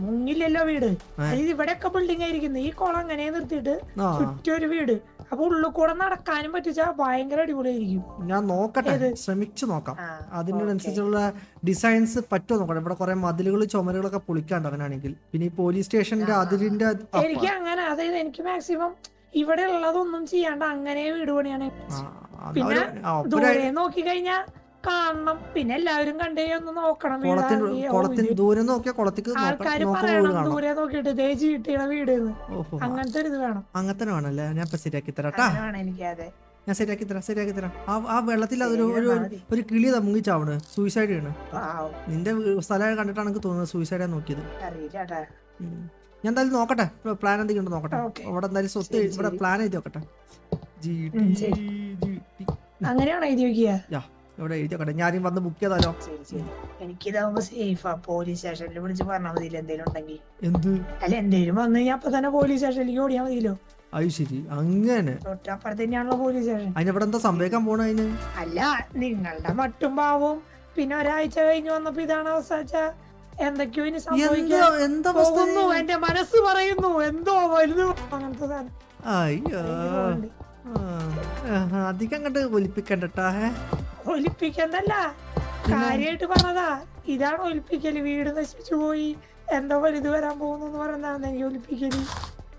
മുങ്ങില്ലല്ലോ വീട്. അതായത് ഇവിടെയൊക്കെ ബിൽഡിംഗ് ആയിരിക്കുന്നത് ഈ കുളം അങ്ങനെ നിർത്തിയിട്ട് ചുറ്റൊരു വീട്. അപ്പൊ ഉള്ളിൽ കൂടെ നടക്കാനും പറ്റിച്ചാ ഭയങ്കര അടിപൊളിയായിരിക്കും. ഞാൻ നോക്കട്ടെ? ശ്രമിച്ചു നോക്കാം. അതിനനുസരിച്ചുള്ള ഡിസൈൻസ് പറ്റുമോ നോക്കണം. ഇവിടെ കുറെ മതിലുകൾ ചുമരുകളൊക്കെ പൊളിക്കാണ്ട് അങ്ങനെയാണെങ്കിൽ പിന്നെ ഈ പോലീസ് സ്റ്റേഷന്റെ അതിലിന്റെ എനിക്ക് അങ്ങനെ അതായത് എനിക്ക് മാക്സിമം ഇവിടെ ഉള്ളതൊന്നും ചെയ്യാണ്ട് അങ്ങനെ വീട് പണിയാണ്. പിന്നെ ദൂരെ നോക്കി കഴിഞ്ഞാ കാണണം. പിന്നെ എല്ലാവരും കണ്ടേ ഒന്ന് നോക്കണം കുളത്തിന് ദൂരം നോക്കിയാൽ കുളത്തേക്ക് ആൾക്കാർ പറയണം ദൂരെ നോക്കിട്ട് ദേജി ചീട്ടിയുടെ വീട് അങ്ങനത്തെ ഒരു ഇത് വേണം. അങ്ങനത്തെ വേണല്ലേ ഞാൻ ഇപ്പൊ ശരിയാക്കി തരാം ട്ടാ. അങ്ങനെ വേണം എനിക്ക് അതെ. ഞാൻ ശരിയാക്കി തരാം ശരിയാക്കി തരാം. ആ ആ വെള്ളത്തിൽ അതൊരു ഒരു. ഒരു കിളി തമ്മിച്ചാവണ് സൂയിസൈഡ് ചെയ്യണ്. നിന്റെ സ്ഥലം കണ്ടിട്ടാണ് എനിക്ക് തോന്നുന്നത് സൂയിസൈഡാ നോക്കിയത്. ഞാൻ എന്തായാലും നോക്കട്ടെ. പ്ലാൻ എന്തെങ്കിലും ഉണ്ടോ നോക്കട്ടെ. അവിടെ എന്തായാലും സ്വത്ത് ഇവിടെ പ്ലാൻ എഴുതി നോക്കട്ടെ അങ്ങനെയാണോ എഴുതി വെക്കുക? യാ. ഇവിടെ എഴുതിയോട്ടെ ഞാൻ ഞാനും വന്ന് ബുക്ക് ചെയ്താലോ? ശരി ശരി. എനിക്കിതാവുമ്പോ സേഫാ പോലീസ് സ്റ്റേഷനിൽ വിളിച്ച് പറഞ്ഞാൽ മതിയില്ല എന്തെങ്കിലും ഉണ്ടെങ്കിൽ എന്ത്? അല്ല എന്തെങ്കിലും വന്നു കഴിഞ്ഞാൽ അപ്പൊ തന്നെ പോലീസ് സ്റ്റേഷനിലേക്ക് ഓടിയാൽ മതിയല്ലോ. അത് ശരി. അങ്ങനെ. തൊട്ടപ്പുറത്ത് തന്നെയാണല്ലോ പോലീസ് സ്റ്റേഷൻ അതിനിവിടെ എന്താ സംഭവിക്കാൻ പോണ അതിന്? അല്ല നിങ്ങളുടെ മട്ടും പാവവും പിന്നെ ഒരാഴ്ച കഴിഞ്ഞ് വന്നപ്പോ ഇതാണ് അവസ്ഥ എന്തൊക്കെയോ ഇനി സംഭവിക്കാൻ പോകുന്നു. എന്റെ മനസ്സ് പറയുന്നു. എന്തോ വലുത് അങ്ങനത്തെ സാധനം. അയ്യോ. അധികം കണ്ട് ഒലിപ്പിക്കണ്ടട്ടാ ഒലിപ്പിക്കണ്ടല്ല. കാര്യായിട്ട് പറഞ്ഞതാ ഇതാണ് ഒലിപ്പിക്കൽ. വീട് നശിപ്പിച്ചു പോയി. എന്തോ വലുത് വരാൻ പോകുന്നു പറഞ്ഞതാണ് എനിക്ക് ഒലിപ്പിക്കൽ.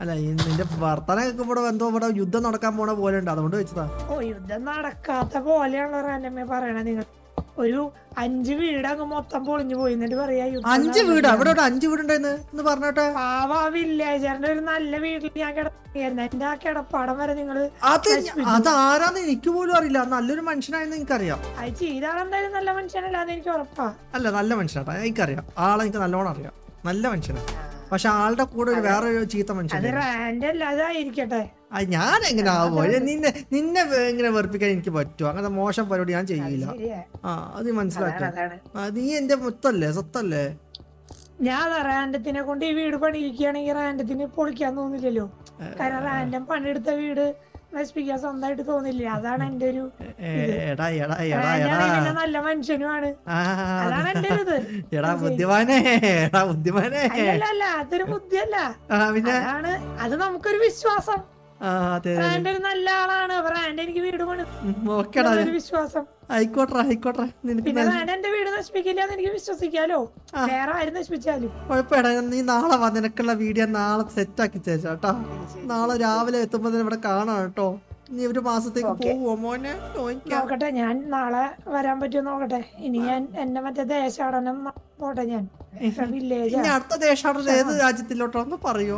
അല്ല നിന്റെ വർത്തനൊക്കെ കേൾക്കുമ്പോൾ എന്തോ ഇവിടെ യുദ്ധം നടക്കാൻ പോണ പോലെ ഉണ്ട്. അതുകൊണ്ട് വെച്ചതാ. ഓ യുദ്ധം നടക്കാത്ത പോലെയാണല്ലോ റാൻഡമ്മ പറയണത് നിങ്ങൾ. ഒരു അഞ്ച് വീടങ്ങ് അങ്ങ് മൊത്തം പൊളിഞ്ഞു പോയി. എന്നിട്ട് പറയാ അഞ്ച് വീട്? അവിടെ അഞ്ച് വീടുണ്ടായിരുന്നു എന്ന് പറഞ്ഞോട്ടെ? പാവ വില്ലേജറിന്റെ ഒരു നല്ല വീട്ടിൽ ഞാൻ കിടക്കുകയായിരുന്നു എന്റെ ആ കിടപ്പാടം വരെ നിങ്ങൾ. അത് ആരാന്ന് എനിക്ക് പോലും അറിയില്ല. നല്ലൊരു മനുഷ്യനായെന്ന് എനിക്കറിയാം. അത് ചെയ്താളെന്തായാലും നല്ല മനുഷ്യനല്ലാന്ന് എനിക്ക് ഉറപ്പാ. അല്ല നല്ല മനുഷ്യനാട്ടാ. എനിക്കറിയാം. ആളെ എനിക്ക് നല്ലോണം അറിയാം. നല്ല മനുഷ്യനാ. പക്ഷെ ആളുടെ കൂടെ ഒരു വേറൊരു ചീത്ത അത് മനുഷ്യൻ അല്ലാതായിരിക്കട്ടെ ഞാൻ എങ്ങനെ ആവോ? നിന്നെ നിന്നെ എങ്ങനെ ഇങ്ങനെ വെറുപ്പിക്കാൻ എനിക്ക് പറ്റുമോ? അങ്ങനത്തെ മോശം പരിപാടി ഞാൻ ചെയ്യില്ല. ആ അത് മനസ്സിലാക്കുക നീ എന്റെ മുത്തല്ലേ? സ്വത്തല്ലേ? ഞാൻ റാൻഡത്തിനെ കൊണ്ട് ഈ വീട് പണിയിക്കുകയാണെങ്കിൽ റാൻഡത്തിന് പൊളിക്കാൻ തോന്നില്ലല്ലോ. കാരണം റാൻഡം പണിയെടുത്ത വീട് നശിപ്പിക്കാൻ സ്വന്തമായിട്ട് തോന്നില്ല. അതാണ് എന്റെ ഒരു നല്ല മനുഷ്യനുമാണ്. അതാണ് എന്റെ ഇത്. എടാ ബുദ്ധിമാനേ എടാ ബുദ്ധിമാനേ. അല്ല അതൊരു ബുദ്ധിയല്ല. അതാണ് അത് നമുക്കൊരു വിശ്വാസം. അതെ ഒരു നല്ല ആളാണ്. റാൻഡ് എനിക്ക് വീട് പണി വിശ്വാസം. ആയിക്കോട്ടെ ആയിക്കോട്ടെ. നിനക്ക് പിന്നെ റാൻഡ് എന്റെ വീട് നശിപ്പിക്കില്ല എന്ന് എനിക്ക് വിശ്വസിക്കാലോ? വേറെ ആരും നശിപ്പിച്ചാലും. കുഴപ്പമില്ല നീ നാളെ വാ നിനക്കുള്ള വീഡിയോ നാളെ സെറ്റ് ആക്കി കേട്ടോ. നാളെ രാവിലെ എത്തുമ്പോ ഇവിടെ കാണാം കേട്ടോ. നീ ഒരു മാസത്തേക്ക് പോവോ മോനെ? നോക്കട്ടെ ഞാൻ നാളെ വരാൻ പറ്റുമോ നോക്കട്ടെ. ഇനി ഞാൻ എന്നെ മറ്റേ ദേശാടനം പോട്ടെ ഞാൻ. വില്ലേജ് ഇനി അടുത്ത ദേശാടനം ഏത് രാജ്യത്തിലോട്ടോ ഒന്ന് പറയോ?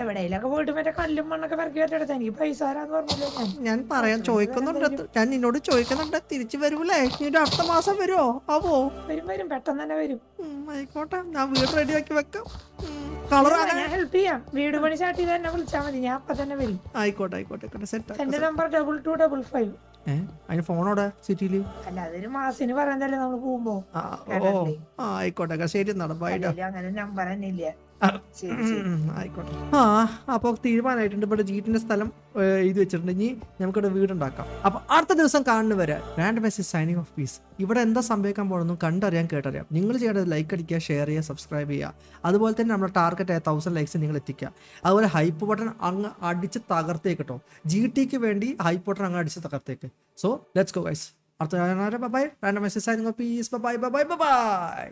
എവിടെയെങ്കിലൊക്കെ പോയിട്ട് മറ്റേ കല്ലും മണ്ണൊക്കെ പെറുക്കി പറ്റെടുത്ത എനിക്ക് പൈസ തരാന്ന് പറഞ്ഞല്ലോ ഞാൻ? ഞാൻ പറയാൻ ചോദിക്കുന്നുണ്ട്. ഞാൻ നിന്നോട് ചോദിക്കുന്നുണ്ട്. തിരിച്ചു വരൂലേ നീ ഒരു അടുത്ത മാസം വരുമോ ആവോ? വരും വരും. പെട്ടെന്ന് തന്നെ വരും. ആയിക്കോട്ടെ. ഞാൻ വീട് റെഡിയാക്കി വെക്കാം. ഞാൻ ഹെൽപ്പ് ചെയ്യാം. വീട് പണി സ്റ്റാർട്ട് ചെയ്ത് എന്നെ വിളിച്ചാൽ മതി. ഞാൻ അപ്പൊ തന്നെ വരും. ആയിക്കോട്ടെ ആയിക്കോട്ടെ സെറ്റ് എന്റെ number double two double five അതിന് ഫോണോടെ സിറ്റിയിൽ അല്ല അതൊരു മാസിന് പറയുന്നല്ലേ നമ്മൾ പോകുമ്പോ. ആയിക്കോട്ടെ ശരി എന്നാണ് അങ്ങനെ നമ്പർ തന്നെ ഇല്ല ആയിക്കോട്ടെ. ആ അപ്പോൾ തീരുമാനമായിട്ടുണ്ട്. ഇവിടെ ജീറ്റിന്റെ സ്ഥലം എഴുതി വെച്ചിട്ടുണ്ട്. ഇനി നമുക്കിവിടെ വീടുണ്ടാക്കാം. അപ്പൊ അടുത്ത ദിവസം കാണുന്ന വരെ rand message signing off peace ഇവിടെ എന്താ സംഭവിക്കാൻ പോകണമെന്നും കണ്ടറിയാം കേട്ടറിയാം. നിങ്ങൾ ചെയ്യേണ്ടത് ലൈക്ക് അടിക്കുക ഷെയർ ചെയ്യുക സബ്സ്ക്രൈബ് ചെയ്യുക. അതുപോലെ തന്നെ നമ്മുടെ ടാർഗറ്റ് ആയ തൗസൻഡ് ലൈക്സ് നിങ്ങൾ എത്തിക്കുക. അതുപോലെ ഹൈപ്പ് ബട്ടൺ അങ്ങ് അടിച്ച് തകർത്തേക്ക് കേട്ടോ ജി ടിക്ക് വേണ്ടി ഹൈപ്പ് ബട്ടൺ അങ്ങ് അടിച്ച് തകർത്തേക്ക്. സോ ലെറ്റ്സ് ഗോ ഗൈസ് അടുത്ത bye rand message signing off peace bye bye bye bye